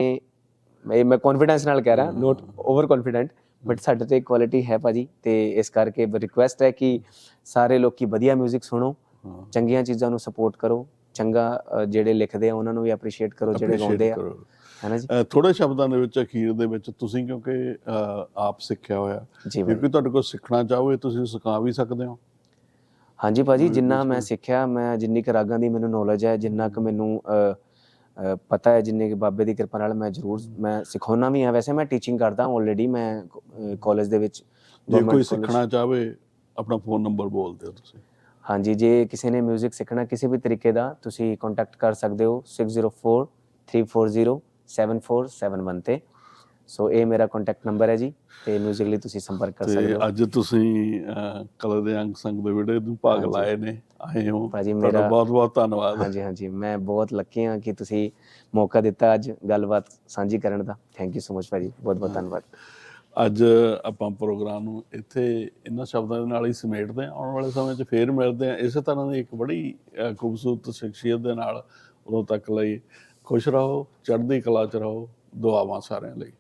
ਮੈਂ ਮੈਂ ਕੌਨਫੀਡੈਂਸ ਨਾਲ ਕਹਿ ਰਿਹਾ ਨੋਟ ਓਵਰ ਕੌਨਫੀਡੈਂਟ ਬਟ ਸਾਡੇ ਤੇ ਕੁਆਲਿਟੀ ਹੈ ਭਾਜੀ ਤੇ ਇਸ ਕਰਕੇ ਰਿਕੁਐਸਟ ਹੈ ਕਿ ਸਾਰੇ ਲੋਕੀ ਵਧੀਆ 뮤직 ਸੁਣੋ ਹਾਂ, ਚੰਗੀਆਂ ਚੀਜ਼ਾਂ ਨੂੰ ਸਪੋਰਟ ਕਰੋ ਚੰਗਾ ਅ, ਜਿਹੜੇ ਲਿਖਦੇ ਆ ਉਹਨਾਂ ਨੂੰ ਵੀ ਅਪਰੀਸ਼ੀਏਟ ਕਰੋ ਜਿਹੜੇ appreciate ਗਾਉਂਦੇ ਆ ਕਰੋ। ਹੈ ਨਾ ਜੀ ਅਹ ਥੋੜੇ ਸ਼ਬਦਾਂ ਦੇ ਵਿੱਚ ਅਖੀਰ ਦੇ ਵਿੱਚ ਤੁਸੀਂ ਕਿਉਂਕਿ ਅਹ, ਆਪ ਸਿੱਖਿਆ ਹੋਇਆ ਜੀ ਭਾਜੀ ਕਿਉਂਕਿ ਤੁਹਾਡੇ ਕੋਲ ਸਿੱਖਣਾ ਚਾਹੋਗੇ ਤੁਸੀਂ ਸਿਖਾ ਵੀ ਸਕਦੇ ਹੋ ਹਾਂਜੀ ਭਾਜੀ ਜਿੰਨਾ ਮੈਂ। ਸਿੱਖਿਆ ਮੈਂ ਜਿੰਨੀ ਕੁ ਰਾਗਾਂ ਦੀ ਮੈਨੂੰ ਨੌਲੇਜ ਹੈ ਜਿੰਨਾ ਕੁ ਮੈਨੂੰ ਪਤਾ ਹੈ ਜਿੰਨੇ ਕੁ ਬਾਬੇ ਦੀ ਕਿਰਪਾ ਨਾਲ ਮੈਂ ਜ਼ਰੂਰ ਮੈਂ ਸਿਖਾਉਣਾ ਵੀ ਹਾਂ। ਵੈਸੇ ਮੈਂ ਟੀਚਿੰਗ ਕਰਦਾ ਆਲਰੇਡੀ ਮੈਂ ਕਾਲਜ ਦੇ ਵਿੱਚ ਜੇ ਕੋਈ ਸਿੱਖਣਾ ਚਾਹਵੇ ਆਪਣਾ ਫੋਨ ਨੰਬਰ ਬੋਲ ਦਿਓ ਤੁਸੀਂ। ਹਾਂਜੀ ਜੇ ਕਿਸੇ ਨੇ 뮤직 ਸਿੱਖਣਾ ਕਿਸੇ ਵੀ ਤਰੀਕੇ ਦਾ ਤੁਸੀਂ ਕੰਟੈਕਟ ਕਰ ਸਕਦੇ ਹੋ 604 340 7471 ਤੇ। ਸੋ ਇਹ ਮੇਰਾ ਕੰਟੈਕਟ ਨੰਬਰ ਹੈ ਜੀ ਤੇ 뮤직 ਲਈ ਤੁਸੀਂ ਸੰਪਰਕ ਕਰ ਸਕਦੇ ਹੋ। ਅੱਜ ਤੁਸੀਂ ਕਲਾ ਦੇ ਅੰਗ ਸੰਗ ਦੇ ਵਿੜੇ ਨੂੰ ਭਾਗ। ਲਾਏ ਨੇ ਆਏ ਹੋ। ਭਾਜੀ ਮੇਰਾ- ਬਹੁਤ ਬਹੁਤ ਧੰਨਵਾਦ। ਹਾਂਜੀ ਹਾਂਜੀ। ਮੈਂ ਬਹੁਤ ਲੱਕੀ ਹਾਂ ਕਿ ਤੁਸੀਂ ਮੌਕਾ ਦਿੱਤਾ ਅੱਜ ਗੱਲਬਾਤ ਸਾਂਝੀ ਕਰਨ ਦਾ। ਥੈਂਕ ਯੂ ਸੋ ਮਚ ਭਾਜੀ। ਬਹੁਤ ਬਹੁਤ ਧੰਨਵਾਦ। ਅੱਜ ਆਪਾਂ ਪ੍ਰੋਗਰਾਮ ਨੂੰ ਇੱਥੇ ਇਹਨਾਂ ਸ਼ਬਦਾਂ ਦੇ ਨਾਲ ਹੀ ਸਮੇਟਦੇ ਹਾਂ। ਆਉਣ ਵਾਲੇ ਸਮੇਂ 'ਚ ਫੇਰ ਮਿਲਦੇ ਹਾਂ। ਇਸੇ ਤਰ੍ਹਾਂ ਦੀ ਇੱਕ ਬੜੀ ਖੂਬਸੂਰਤ ਸ਼ਖਸੀਅਤ ਦੇ ਨਾਲ ਉਦੋਂ ਤੱਕ ਲਈ ਖੁਸ਼ ਰਹੋ ਚੜ੍ਹਦੀ ਕਲਾ 'ਚ ਰਹੋ। ਦੁਆਵਾਂ ਸਾਰਿਆਂ ਲਈ।